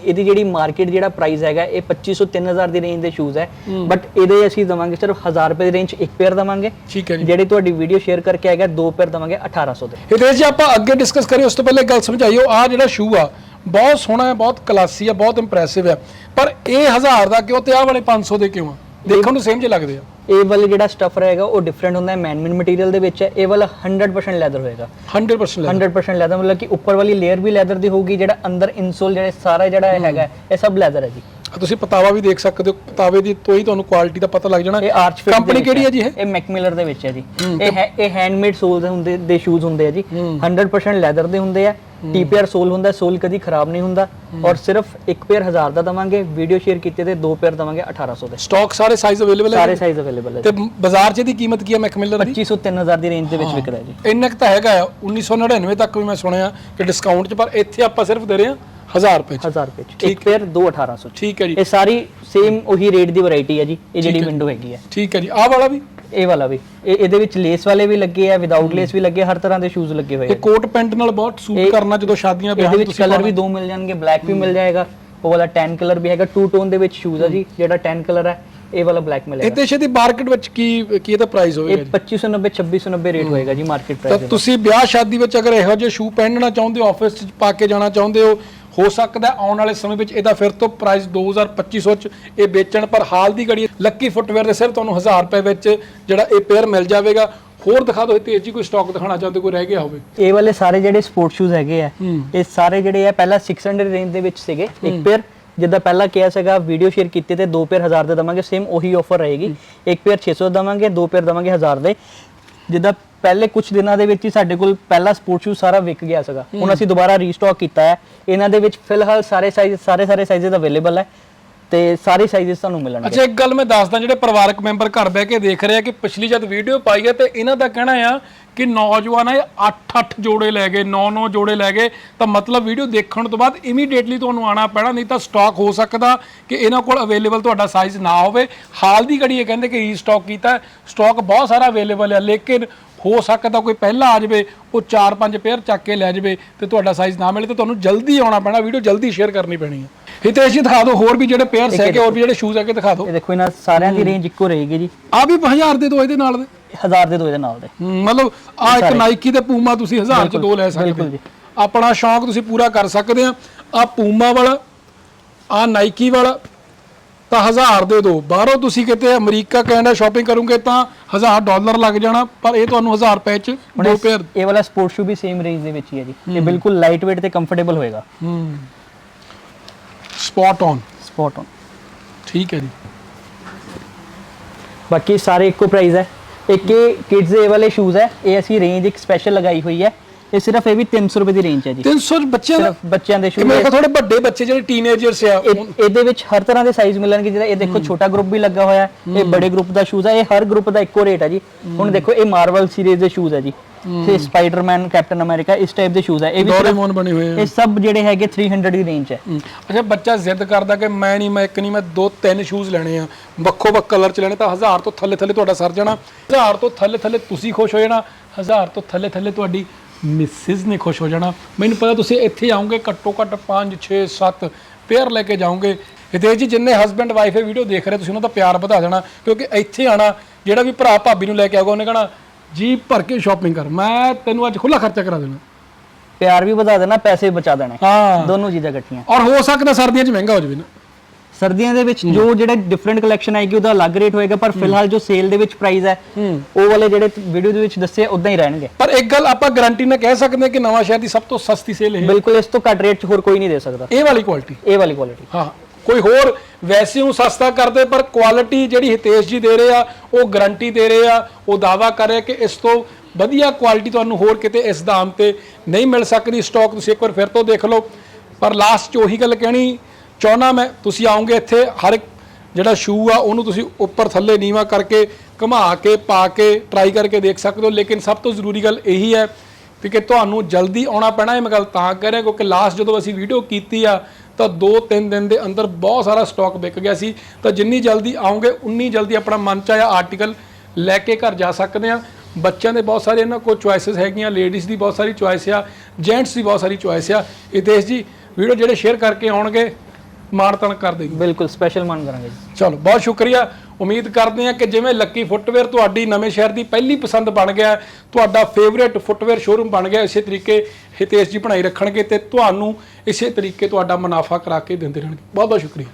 ਇਹਦੀ ਜਿਹੜੀ ਮਾਰਕੀਟ ਜਿਹੜਾ ਪ੍ਰਾਈਸ ਹੈਗਾ ਇਹ 2500 3000 ਦੀ ਰੇਂਜ ਦੇ ਸ਼ੂਜ਼ ਹੈ। ਬਟ ਇਹਦੇ ਅਸੀਂ ਦਵਾਂਗੇ ਸਿਰਫ 1000 ਰੁਪਏ ਦੀ ਰੇਂਜ ਇੱਕ ਪੇਅਰ ਦਵਾਂਗੇ। ਠੀਕ ਹੈ ਜੀ। ਜਿਹੜੀ ਤੁਹਾਡੀ ਵੀਡੀਓ ਸ਼ੇਅਰ ਕਰਕੇ ਆਏਗਾ ਦੋ ਪੇਅਰ ਦਵਾਂਗੇ 1800 ਦੇ। ਹਿਤੇਸ਼ ਜੀ ਆਪਾਂ ਅੱਗੇ ਡਿਸਕਸ ਕਰੀਏ ਉਸ ਤੋਂ ਪਹਿਲੇ ਗੱਲ ਸਮਝਾਈਓ ਆ ਜਿਹੜਾ ਸ਼ੂ ਆ ਬਹੁਤ ਸੋਹਣਾ ਹੈ ਬਹੁਤ ਕਲਾਸੀ ਆ ਬਹੁਤ ਇੰਪ੍ਰੈਸਿਵ ਆ ਪਰ ਇਹ 1000 ਦਾ ਕਿਉਂ ਤੇ ਆਹ ਵਾਲੇ 500 ਦੇ ਕਿਉਂ ਆ? ਦੇਖਣ ਨੂੰ ਸੇਮ ਜਿਹੇ ਲੱਗਦੇ ਆ। ਇਹ ਵਾਲਾ ਜਿਹੜਾ ਸਟਫ ਰਹੇਗਾ ਉਹ ਡਿਫਰੈਂਟ ਹੁੰਦਾ ਹੈ ਮੈਨਮੇਡ ਮਟੀਰੀਅਲ ਦੇ ਵਿੱਚ ਹੈ ਇਹ ਵਾਲਾ 100% ਲੈਦਰ ਹੋਏਗਾ। 100% ਲੈ 100% ਲੈਦਰ ਮਤਲਬ ਕਿ ਉੱਪਰ ਵਾਲੀ ਲੇਅਰ ਵੀ ਲੈਦਰ ਦੀ ਹੋਊਗੀ ਜਿਹੜਾ ਅੰਦਰ ਇਨਸੋਲ ਜਿਹੜਾ ਸਾਰਾ ਜਿਹੜਾ ਹੈਗਾ ਇਹ ਸਭ ਲੈਦਰ ਹੈ ਜੀ। ਤੁਸੀਂ ਪਤਾਵਾ ਵੀ ਦੇਖ ਸਕਦੇ ਹੋ ਪਤਾਵੇ ਦੀ ਤੋਂ ਹੀ ਤੁਹਾਨੂੰ ਕੁਆਲਿਟੀ ਦਾ ਪਤਾ ਲੱਗ ਜਾਣਾ। ਇਹ ਆਰਚ ਫਿਟ ਕੰਪਨੀ ਕਿਹੜੀ ਹੈ ਜੀ ਇਹ? ਇਹ ਮੈਕਮਿਲਰ ਦੇ ਵਿੱਚ ਹੈ ਜੀ। ਇਹ ਹੈ ਇਹ ਹੈਂਡਮੇਡ ਸੋਲ ਦੇ ਹੁੰਦੇ ਦੇ ਸ਼ੂਜ਼ ਹੁੰਦੇ ਆ ਜੀ। 100% ਲੈਦਰ ਦੇ ਹੁੰਦੇ ਆ। ਟੀਪੀਆਰ ਸੋਲ ਹੁੰਦਾ ਸੋਲ ਕਦੀ ਖਰਾਬ ਨਹੀਂ ਹੁੰਦਾ ਔਰ ਸਿਰਫ ਇੱਕ ਪੇਅਰ 1000 ਦਾ ਦਵਾਂਗੇ ਵੀਡੀਓ ਸ਼ੇਅਰ ਕੀਤੇ ਤੇ ਦੋ ਪੇਅਰ ਦਵਾਂਗੇ 1800 ਦੇ। ਸਟਾਕ ਸਾਰੇ ਸਾਈਜ਼ ਅਵੇਲੇਬਲ ਹੈ ਸਾਰੇ ਸਾਈਜ਼ ਅਵੇਲੇਬਲ ਹੈ ਤੇ ਬਾਜ਼ਾਰ 'ਚ ਇਹਦੀ ਕੀਮਤ ਕੀ ਹੈ ਮੈਕਮਿਲਰ ਦੀ? 2500 3000 ਦੀ ਰੇਂਜ ਦੇ ਵਿੱਚ ਵਿਕ ਰਿਹਾ ਜੀ। ਇੰਨਾ ਕੁ ਤਾਂ ਹੈਗਾ ਆ 1999 ਤੱਕ ਵੀ ਮੈਂ ਸੁਣਿਆ ਕਿ ਡਿਸਕਾਊਂਟ 'ਚ ਪਰ ਇੱਥੇ ਆਪਾਂ ਸਿਰਫ ਦੇ ਰਹੇ ਹਾਂ 1000 ਰੁਪਏ 'ਚ। 1000 ਰੁਪਏ ਚ। ਇੱਕ ਪੇਅਰ ਦੋ 1800 ਚ। ਠੀਕ ਹੈ ਜੀ। ਇਹ ਸਾਰੀ ਸੇਮ ਉਹੀ ਰੇਟ ਦੀ ਵੈਰਾਈਟੀ ਹੈ ਜੀ। ਇਹ ਜਿਹੜੀ ਵਿੰਡੋ ਹੈਗੀ ਹੈ। ਠੀਕ ਹੈ ਜੀ। ਆਹ ਵਾਲਾ ਵੀ? ਇਹ ਵਾਲਾ ਵੀ। ਇਹ ਇਹਦੇ ਵਿੱਚ ਲੇਸ ਵਾਲੇ ਵੀ ਲੱਗੇ ਆ ਵਿਦਆਊਟ ਲੇਸ ਵੀ ਲੱਗੇ ਹਰ ਤਰ੍ਹਾਂ ਦੇ ਸ਼ੂਜ਼ ਲੱਗੇ ਹੋਏ ਆ। ਇਹ ਕੋਟ ਪੈਂਟ ਨਾਲ ਬਹੁਤ ਸੂਟ ਕਰਨਾ ਜਦੋਂ ਸ਼ਾਦੀਆਂ ਵਿਆਹ ਵਿੱਚ ਕਲਰ ਵੀ ਦੋ ਮਿਲ ਜਾਣਗੇ ਬਲੈਕ ਵੀ ਮਿਲ ਜਾਏਗਾ। ਉਹ ਵਾਲਾ 10 ਕਲਰ ਵੀ ਹੈਗਾ ਟੂ ਟੋਨ ਦੇ ਵਿੱਚ ਸ਼ੂਜ਼ ਆ ਜੀ ਜਿਹੜਾ 10 ਕਲਰ ਹੈ ਇਹ ਵਾਲਾ ਬਲੈਕ ਮਿਲੇਗਾ। ਇੱਥੇ ਸ਼ੇ ਦੀ ਮਾਰਕੀਟ ਵਿੱਚ ਕੀ ਕੀ ਇਹਦਾ ਪ੍ਰਾਈਸ ਇਹ ਹੋਵੇਗਾ 2590 2690 ਰੇਟ ਹੋਏਗਾ ਜੀ ਮਾਰਕੀਟ ਤਾਂ ਪ੍ਰਾਈਸ ਤੁਸੀਂ ਵਿਆਹ ਸ਼ਾਦੀ ਵਿੱਚ ਅਗਰ ਇਹੋ ਜਿਹੇ ਸ਼ੂ ਪਹਿਨਣਾ ਚਾਹੁੰਦੇ ਹੋ ਆਫਿਸ 'ਚ ਪਾ ਕੇ ਜਾਣਾ ਚਾਹੁੰਦੇ ਹੋ ਹੋ ਸਕਦਾ ਆਉਣ ਵਾਲੇ ਸਮੇਂ ਵਿੱਚ ਇਹਦਾ ਫਿਰ ਤੋਂ ਪ੍ਰਾਈਸ 2250 ਚ ਇਹ ਵੇਚਣ ਪਰ ਹਾਲ ਦੀ ਘੜੀ ਲੱਕੀ ਫੁੱਟਵੇਅਰ ਦੇ ਸਿਰਫ ਤੁਹਾਨੂੰ 1000 ਰੁਪਏ ਵਿੱਚ ਜਿਹੜਾ ਇਹ ਪੇਅਰ ਮਿਲ ਜਾਵੇਗਾ। ਹੋਰ ਦਿਖਾ ਦਿਓ ਤੇਜ਼ ਜੀ ਕੋਈ ਸਟਾਕ ਦਿਖਾਣਾ ਚਾਹੁੰਦੇ ਕੋਈ ਰਹਿ ਗਿਆ ਹੋਵੇ। ਇਹ ਵਾਲੇ ਸਾਰੇ ਜਿਹੜੇ ਸਪੋਰਟ ਸ਼ੂਜ਼ ਹੈਗੇ ਆ ਇਹ ਸਾਰੇ ਜਿਹੜੇ ਆ ਪਹਿਲਾਂ 600 ਰੇਂਜ ਦੇ ਵਿੱਚ ਸੀਗੇ। ਇੱਕ ਪੇਅਰ ਜਿੱਦਾਂ ਪਹਿਲਾਂ ਕਿਹਾ ਸੀਗਾ ਵੀਡੀਓ ਸ਼ੇਅਰ ਕੀਤੇ ਤੇ ਦੋ ਪੇਅਰ 1000 ਦੇ ਦਵਾਂਗੇ ਸੇਮ ਉਹੀ ਆਫਰ ਰਹੇਗੀ। ਇੱਕ ਪੇਅਰ 600 ਦਵਾਂਗੇ ਦੋ ਪੇਅਰ ਦਵਾਂਗੇ 1000 ਦੇ। ਜਿੱਦਾਂ ਪਹਿਲੇ ਕੁਝ ਦਿਨਾਂ ਦੇ ਵਿੱਚ ਹੀ ਸਾਡੇ ਕੋਲ ਪਹਿਲਾ ਸਪੋਰਟ ਸ਼ੂ ਸਾਰਾ ਵਿਕ ਗਿਆ ਸੀਗਾ। ਹੁਣ ਅਸੀਂ ਦੁਬਾਰਾ ਰੀਸਟਾਕ ਕੀਤਾ ਹੈ। ਇਹਨਾਂ ਦੇ ਵਿੱਚ ਫਿਲਹਾਲ ਸਾਰੇ ਸਾਈਜ਼ ਸਾਰੇ ਸਾਰੇ ਸਾਈਜ਼ਸ ਅਵੇਲੇਬਲ ਹੈ ਤੇ ਸਾਰੇ ਸਾਈਜ਼ਸ ਤੁਹਾਨੂੰ ਮਿਲਣਗੇ। ਅੱਛਾ ਇੱਕ ਗੱਲ ਮੈਂ ਦੱਸਦਾ ਜਿਹੜੇ ਪਰਿਵਾਰਕ ਮੈਂਬਰ ਘਰ ਬਹਿ ਕੇ ਦੇਖ ਰਹੇ ਆ ਕਿ ਪਿਛਲੀ ਜਦ ਵੀਡੀਓ ਪਾਈ ਹੈ ਤੇ ਇਹਨਾਂ ਦਾ ਕਹਿਣਾ ਆ ਕਿ ਨੌਜਵਾਨ ਇਹ 8-8 ਜੋੜੇ ਲੈ ਗਏ 9-9 ਜੋੜੇ ਲੈ ਗਏ ਤਾਂ ਮਤਲਬ ਵੀਡੀਓ ਦੇਖਣ ਤੋਂ ਬਾਅਦ ਇਮੀਡੀਏਟਲੀ ਤੁਹਾਨੂੰ ਆਣਾ ਪੈਣਾ ਨਹੀਂ ਤਾਂ ਸਟਾਕ ਹੋ ਸਕਦਾ ਕਿ ਇਹਨਾਂ ਕੋਲ ਅਵੇਲੇਬਲ ਤੁਹਾਡਾ ਸਾਈਜ਼ ਨਾ ਹੋਵੇ। ਹਾਲ ਦੀ ਘੜੀ ਇਹ ਕਹਿੰਦੇ ਕਿ ਰੀਸਟਾਕ ਕੀਤਾ ਸਟਾਕ ਬਹੁਤ ਸਾਰਾ ਅਵੇਲੇਬਲ ਹੈ ਲੇਕਿਨ ਹੋ ਸਕਦਾ ਕੋਈ ਪਹਿਲਾਂ ਆ ਜਾਵੇ ਉਹ 4-5 ਪੇਅਰ ਚੱਕ ਕੇ ਲੈ ਜਾਵੇ ਤੇ ਤੁਹਾਡਾ ਸਾਈਜ਼ ਨਾ ਮਿਲੇ ਤਾਂ ਤੁਹਾਨੂੰ ਜਲਦੀ ਆਉਣਾ ਪੈਣਾ ਵੀਡੀਓ ਜਲਦੀ ਸ਼ੇਅਰ ਕਰਨੀ ਪੈਣੀ ਹੈ। ਹਿਤੇਸ਼ ਜੀ ਦਿਖਾ ਦਿਓ ਹੋਰ ਵੀ ਜਿਹੜੇ ਪੇਅਰਸ ਹੈਗੇ ਹੋਰ ਵੀ ਜਿਹੜੇ ਸ਼ੂਜ਼ ਹੈਗੇ ਦਿਖਾ ਦਿਓ। ਇਹ ਦੇਖੋ ਇਹਨਾਂ ਸਾਰਿਆਂ ਦੀ ਰੇਂਜ ਇੱਕੋ ਰਹੇਗੀ ਜੀ। ਆ ਵੀ 1000 ਦੇ ਦੋ ਇਹਦੇ ਨਾਲ ਦੇ। 1000 ਦੇ ਦੋ ਇਹਦੇ ਨਾਲ ਦੇ। ਮਤਲਬ ਆ ਇੱਕ ਨਾਈਕੀ ਤੇ ਪੂਮਾ ਤੁਸੀਂ 1000 ਚ ਦੋ ਲੈ ਸਕਦੇ ਜੀ। ਆਪਣਾ ਸ਼ੌਂਕ ਤੁਸੀਂ ਪੂਰਾ ਕਰ ਸਕਦੇ ਆ। ਆ ਪੂਮਾ ਵਾਲਾ ਆ ਨਾਈਕੀ ਵਾਲਾ ਤਾਂ 1000 ਦੇ ਦੋ ਬਾਹਰੋਂ ਤੁਸੀਂ ਕਿਤੇ ਅਮਰੀਕਾ ਕੈਨੇਡਾ ਸ਼ਾਪਿੰਗ ਕਰੋਗੇ ਤਾਂ 1000 ਡਾਲਰ ਲੱਗ ਜਾਣਾ ਪਰ ਇਹ ਤੁਹਾਨੂੰ 1000 ਰੁਪਏ ਚ ਦੋ ਪੇਅਰ ਇਹ ਵਾਲਾ ਸਪੋਰਟ ਸ਼ੂ ਵੀ ਸੇਮ ਰੇਂਜ ਦੇ ਵਿੱਚ ਹੀ ਹੈ ਜੀ। ਇਹ ਬਿਲਕੁਲ ਲਾਈਟ weight ਤੇ ਕੰਫਰਟੇਬਲ ਹੋਏਗਾ। ਹਮ ਸਪੌਟ ਔਨ ਸਪੋਰਟ ਔਨ ਠੀਕ ਹੈ ਜੀ। ਬਾਕੀ ਸਾਰੇ ਇੱਕੋ ਪ੍ਰਾਈਸ ਹੈ। ਇੱਕ ਇਹ ਕਿਡਸ ਦੇ ਵਾਲੇ ਸ਼ੂਜ਼ ਹੈ। ਇਹ ਅਸੀਂ ਰੇਂਜ ਇੱਕ ਸਪੈਸ਼ਲ ਲਗਾਈ ਹੋਈ ਹੈ। ਇਹ ਸਿਰਫ ਇਹ ਵੀ 300 ਰੁਪਏ ਦੀ ਰੇਂਜ ਹੈ ਜੀ। 300 ਬੱਚਿਆਂ ਦਾ? ਸਿਰਫ ਬੱਚਿਆਂ ਦੇ ਸ਼ੂਜ਼ ਮੇਰੇ ਕੋਲ ਥੋੜੇ ਵੱਡੇ ਬੱਚੇ ਜਿਹੜੇ ਟੀਨੇਜਰਸ ਆ ਇਹਦੇ ਵਿੱਚ ਹਰ ਤਰ੍ਹਾਂ ਦੇ ਸਾਈਜ਼ ਮਿਲਣਗੇ ਜਿਹੜਾ ਇਹ ਦੇਖੋ ਛੋਟਾ ਗਰੁੱਪ ਵੀ ਲੱਗਾ ਹੋਇਆ ਹੈ ਇਹ ਬੜੇ ਗਰੁੱਪ ਦਾ ਸ਼ੂਜ਼ ਹੈ ਇਹ ਹਰ ਗਰੁੱਪ ਦਾ ਇੱਕੋ ਰੇਟ ਹੈ ਜੀ। ਹੁਣ ਦੇਖੋ ਇਹ ਮਾਰਵਲ ਸੀਰੀਜ਼ ਦੇ ਸ਼ੂਜ਼ ਹੈ ਜੀ। ਤੇ ਸਪਾਈਡਰਮੈਨ ਕੈਪਟਨ ਅਮਰੀਕਾ ਇਸ ਟਾਈਪ ਦੇ ਸ਼ੂਜ਼ ਹੈ ਇਹ ਵੀ ਸਿਰਫ- ਡੋਰੇਮੋਨ ਬਣੇ ਹੋਏ ਆ। ਇਹ ਸਭ ਜਿਹੜੇ ਹੈਗੇ 300 ਦੀ ਰੇਂਜ ਹੈ। ਹਮ, ਅੱਛਾ ਬੱਚਾ ਜ਼ਿੱਦ ਕਰਦਾ ਕਿ ਮੈਂ ਨਹੀਂ ਮੈਂ ਇੱਕ ਨਹੀਂ ਮੈਂ ਦੋ ਤਿੰਨ ਸ਼ੂਜ਼ ਲੈਣੇ ਆ। ਵੱਖੋ ਵੱਖ ਕਲਰ ਚ ਲੈਣੇ ਤਾਂ 1000 ਤੋਂ ਥੱਲੇ ਥੱਲੇ ਤੁਹਾਡਾ ਸਰ ਜਾਣਾ। 1000 ਤੋਂ ਥੱਲੇ ਥੱਲੇ ਤੁਸੀਂ ਖੁਸ਼ ਹੋ ਜਾਣਾ। 1000 ਤੋਂ ਥੱਲੇ ਥੱਲੇ ਤੁਹਾਡੀ ਮਿਸਿਸ ਨੇ ਖੁਸ਼ ਹੋ ਜਾਣਾ। ਮੈਨੂੰ ਪਤਾ ਤੁਸੀਂ ਇੱਥੇ ਆਉਂਗੇ ਘੱਟੋ ਘੱਟ 5 6 7 ਪੇਅਰ ਲੈ ਕੇ ਜਾਓਗੇ। ਹਿਤੇਸ਼ ਜੀ ਜਿੰਨੇ ਹਸਬੰਡ ਵਾਈਫ ਇਹ ਵੀਡੀਓ ਦੇਖ ਰਹੇ ਤੁਸੀਂ ਉਹਨਾਂ ਦਾ ਪਿਆਰ ਵਧਾ ਦੇਣਾ ਕਿਉਂਕਿ ਇੱਥੇ ਆਣਾ ਜਿਹੜਾ ਵੀ ਭਰਾ ਭਾਬੀ ਨੂੰ ਲੈ ਕੇ ਆਊਗਾ ਉਹਨੇ ਕਹਣਾ ਜੀ ਭਰ ਕੇ ਸ਼ਾਪਿੰਗ ਕਰ ਮੈਂ ਤੈਨੂੰ ਅੱਜ ਖੁੱਲਾ ਖਰਚਾ ਕਰਾ ਦੇਣਾ। ਪਿਆਰ ਵੀ ਵਧਾ ਦੇਣਾ ਪੈਸੇ ਵੀ ਬਚਾ ਦੇਣੇ। ਹਾਂ। ਦੋਨੋਂ ਚੀਜ਼ਾਂ ਇਕੱਠੀਆਂ। ਔਰ ਹੋ ਸਕਦਾ ਸਰਦੀਆਂ 'ਚ ਮਹਿੰਗਾ ਹੋ ਜਾਵੇ ਨਾ। ਸਰਦੀਆਂ ਦੇ ਵਿੱਚ ਜੋ ਜਿਹੜੇ ਡਿਫਰੈਂਟ ਕਲੈਕਸ਼ਨ ਆਏਗੀ ਉਹਦਾ ਅਲੱਗ ਰੇਟ ਹੋਏਗਾ ਪਰ ਫਿਲਹਾਲ ਜੋ ਸੇਲ ਦੇ ਵਿੱਚ ਪ੍ਰਾਈਸ ਹੈ ਉਹ ਵਾਲੇ ਜਿਹੜੇ ਵੀਡੀਓ ਦੇ ਵਿੱਚ ਦੱਸੇ ਉਦਾਂ ਹੀ ਰਹਿਣਗੇ। ਪਰ ਇੱਕ ਗੱਲ ਆਪਾਂ ਗਾਰੰਟੀ ਨਾਲ ਕਹਿ ਸਕਦੇ ਹਾਂ ਕਿ ਨਵਾਂ ਸ਼ਹਿਰ ਦੀ ਸਭ ਤੋਂ ਸਸਤੀ ਸੇਲ ਇਹ ਹੈ। ਬਿਲਕੁਲ ਇਸ ਤੋਂ ਘੱਟ ਰੇਟ 'ਚ ਹੋਰ ਕੋਈ ਨਹੀਂ ਦੇ ਸਕਦਾ। ਇਹ ਵਾਲੀ ਕੁਆਲਿਟੀ ਇਹ ਵਾਲੀ ਕੁਆਲਿਟੀ ਹਾਂ ਕੋਈ ਹੋਰ ਵੈਸੇ ਉਹ ਸਸਤਾ ਕਰਦੇ ਪਰ ਕੁਆਲਿਟੀ ਜਿਹੜੀ ਹਿਤੇਸ਼ ਜੀ ਦੇ ਰਹੇ ਆ ਉਹ ਗਾਰੰਟੀ ਦੇ ਰਹੇ ਆ ਉਹ ਦਾਵਾ ਕਰ ਰਹੇ ਕਿ ਇਸ ਤੋਂ ਵਧੀਆ ਕੁਆਲਿਟੀ ਤੁਹਾਨੂੰ ਹੋਰ ਕਿਤੇ ਇਸ ਦਾਮ ਤੇ ਨਹੀਂ ਮਿਲ ਸਕਦੀ। ਸਟਾਕ ਤੁਸੀਂ ਇੱਕ ਵਾਰ ਫਿਰ ਤੋਂ ਦੇਖ ਲਓ। ਪਰ ਲਾਸਟ 'ਚ ਉਹੀ ਗੱਲ ਕਹਿਣੀ ਚਾਹੁੰਦਾ ਮੈਂ, ਤੁਸੀਂ ਆਉਂਗੇ ਇੱਥੇ, ਹਰ ਇੱਕ ਜਿਹੜਾ ਸ਼ੂ ਆ, ਉਹਨੂੰ ਤੁਸੀਂ ਉੱਪਰ ਥੱਲੇ ਨੀਵਾ ਕਰਕੇ ਘੁਮਾ ਕੇ, ਪਾ ਕੇ ਟਰਾਈ ਕਰਕੇ ਦੇਖ ਸਕਦੇ ਹੋ, ਲੇਕਿਨ ਸਭ ਤੋਂ ਜ਼ਰੂਰੀ ਗੱਲ ਇਹੀ ਹੈ ਵੀ ਕਿ ਤੁਹਾਨੂੰ ਜਲਦੀ ਆਉਣਾ ਪੈਣਾ ਇਹ ਮੈਂ ਗੱਲ ਤਾਂ ਕਹਿ ਰਿਹਾ, ਕਿਉਂਕਿ ਲਾਸਟ ਜਦੋਂ ਅਸੀਂ ਵੀਡੀਓ ਕੀਤੀ ਆ, ਤਾਂ 2-3 ਦਿਨ ਦੇ ਅੰਦਰ ਬਹੁਤ ਸਾਰਾ ਸਟਾਕ ਵਿਕ ਗਿਆ ਸੀ। ਤਾਂ ਜਿੰਨੀ ਜਲਦੀ ਆਉਂਗੇ, ਉਨੀ ਜਲਦੀ ਆਪਣਾ ਮਨ ਚਾਹਿਆ ਆਰਟੀਕਲ ਲੈ ਕੇ ਘਰ ਜਾ ਸਕਦੇ ਆ ਬੱਚਿਆਂ ਦੇ ਬਹੁਤ ਸਾਰੇ ਇਹਨਾਂ ਕੋਲ ਚੁਆਇਸਸ ਹੈਗੀਆਂ ਲੇਡੀਜ਼ ਦੀ ਬਹੁਤ ਸਾਰੀ ਚੁਆਇਸ ਆ ਜੈਂਟਸ ਦੀ ਬਹੁਤ ਸਾਰੀ ਚੁਆਇਸ ਆ। ਇਤੇਸ਼ ਜੀ ਵੀਡੀਓ ਜਿਹੜੇ ਸ਼ੇਅਰ ਕਰਕੇ ਆਉਣਗੇ ਮਾਣਤਨ ਕਰ ਦੇਗੀ। ਬਿਲਕੁਲ ਸਪੈਸ਼ਲ ਮਾਨ ਕਰਾਂਗੇ ਜੀ। ਚਲੋ ਬਹੁਤ ਸ਼ੁਕਰੀਆ। ਉਮੀਦ ਕਰਦੇ ਹਾਂ ਕਿ ਜਿਵੇਂ ਲੱਕੀ ਫੁੱਟਵੇਅਰ ਤੁਹਾਡੀ ਨਵੇਂ ਸ਼ਹਿਰ ਦੀ ਪਹਿਲੀ ਪਸੰਦ ਬਣ ਗਿਆ ਤੁਹਾਡਾ ਫੇਵਰੇਟ ਫੁੱਟਵੇਅਰ ਸ਼ੋਰੂਮ ਬਣ ਗਿਆ ਇਸੇ ਤਰੀਕੇ ਹਿਤੇਸ਼ ਜੀ ਬਣਾਈ ਰੱਖਣਗੇ ਤੇ ਤੁਹਾਨੂੰ ਇਸੇ ਤਰੀਕੇ ਤੁਹਾਡਾ ਮੁਨਾਫਾ ਕਰਾ ਕੇ ਦਿੰਦੇ ਰਹਿਣਗੇ। ਬਹੁਤ ਬਹੁਤ ਸ਼ੁਕਰੀਆ।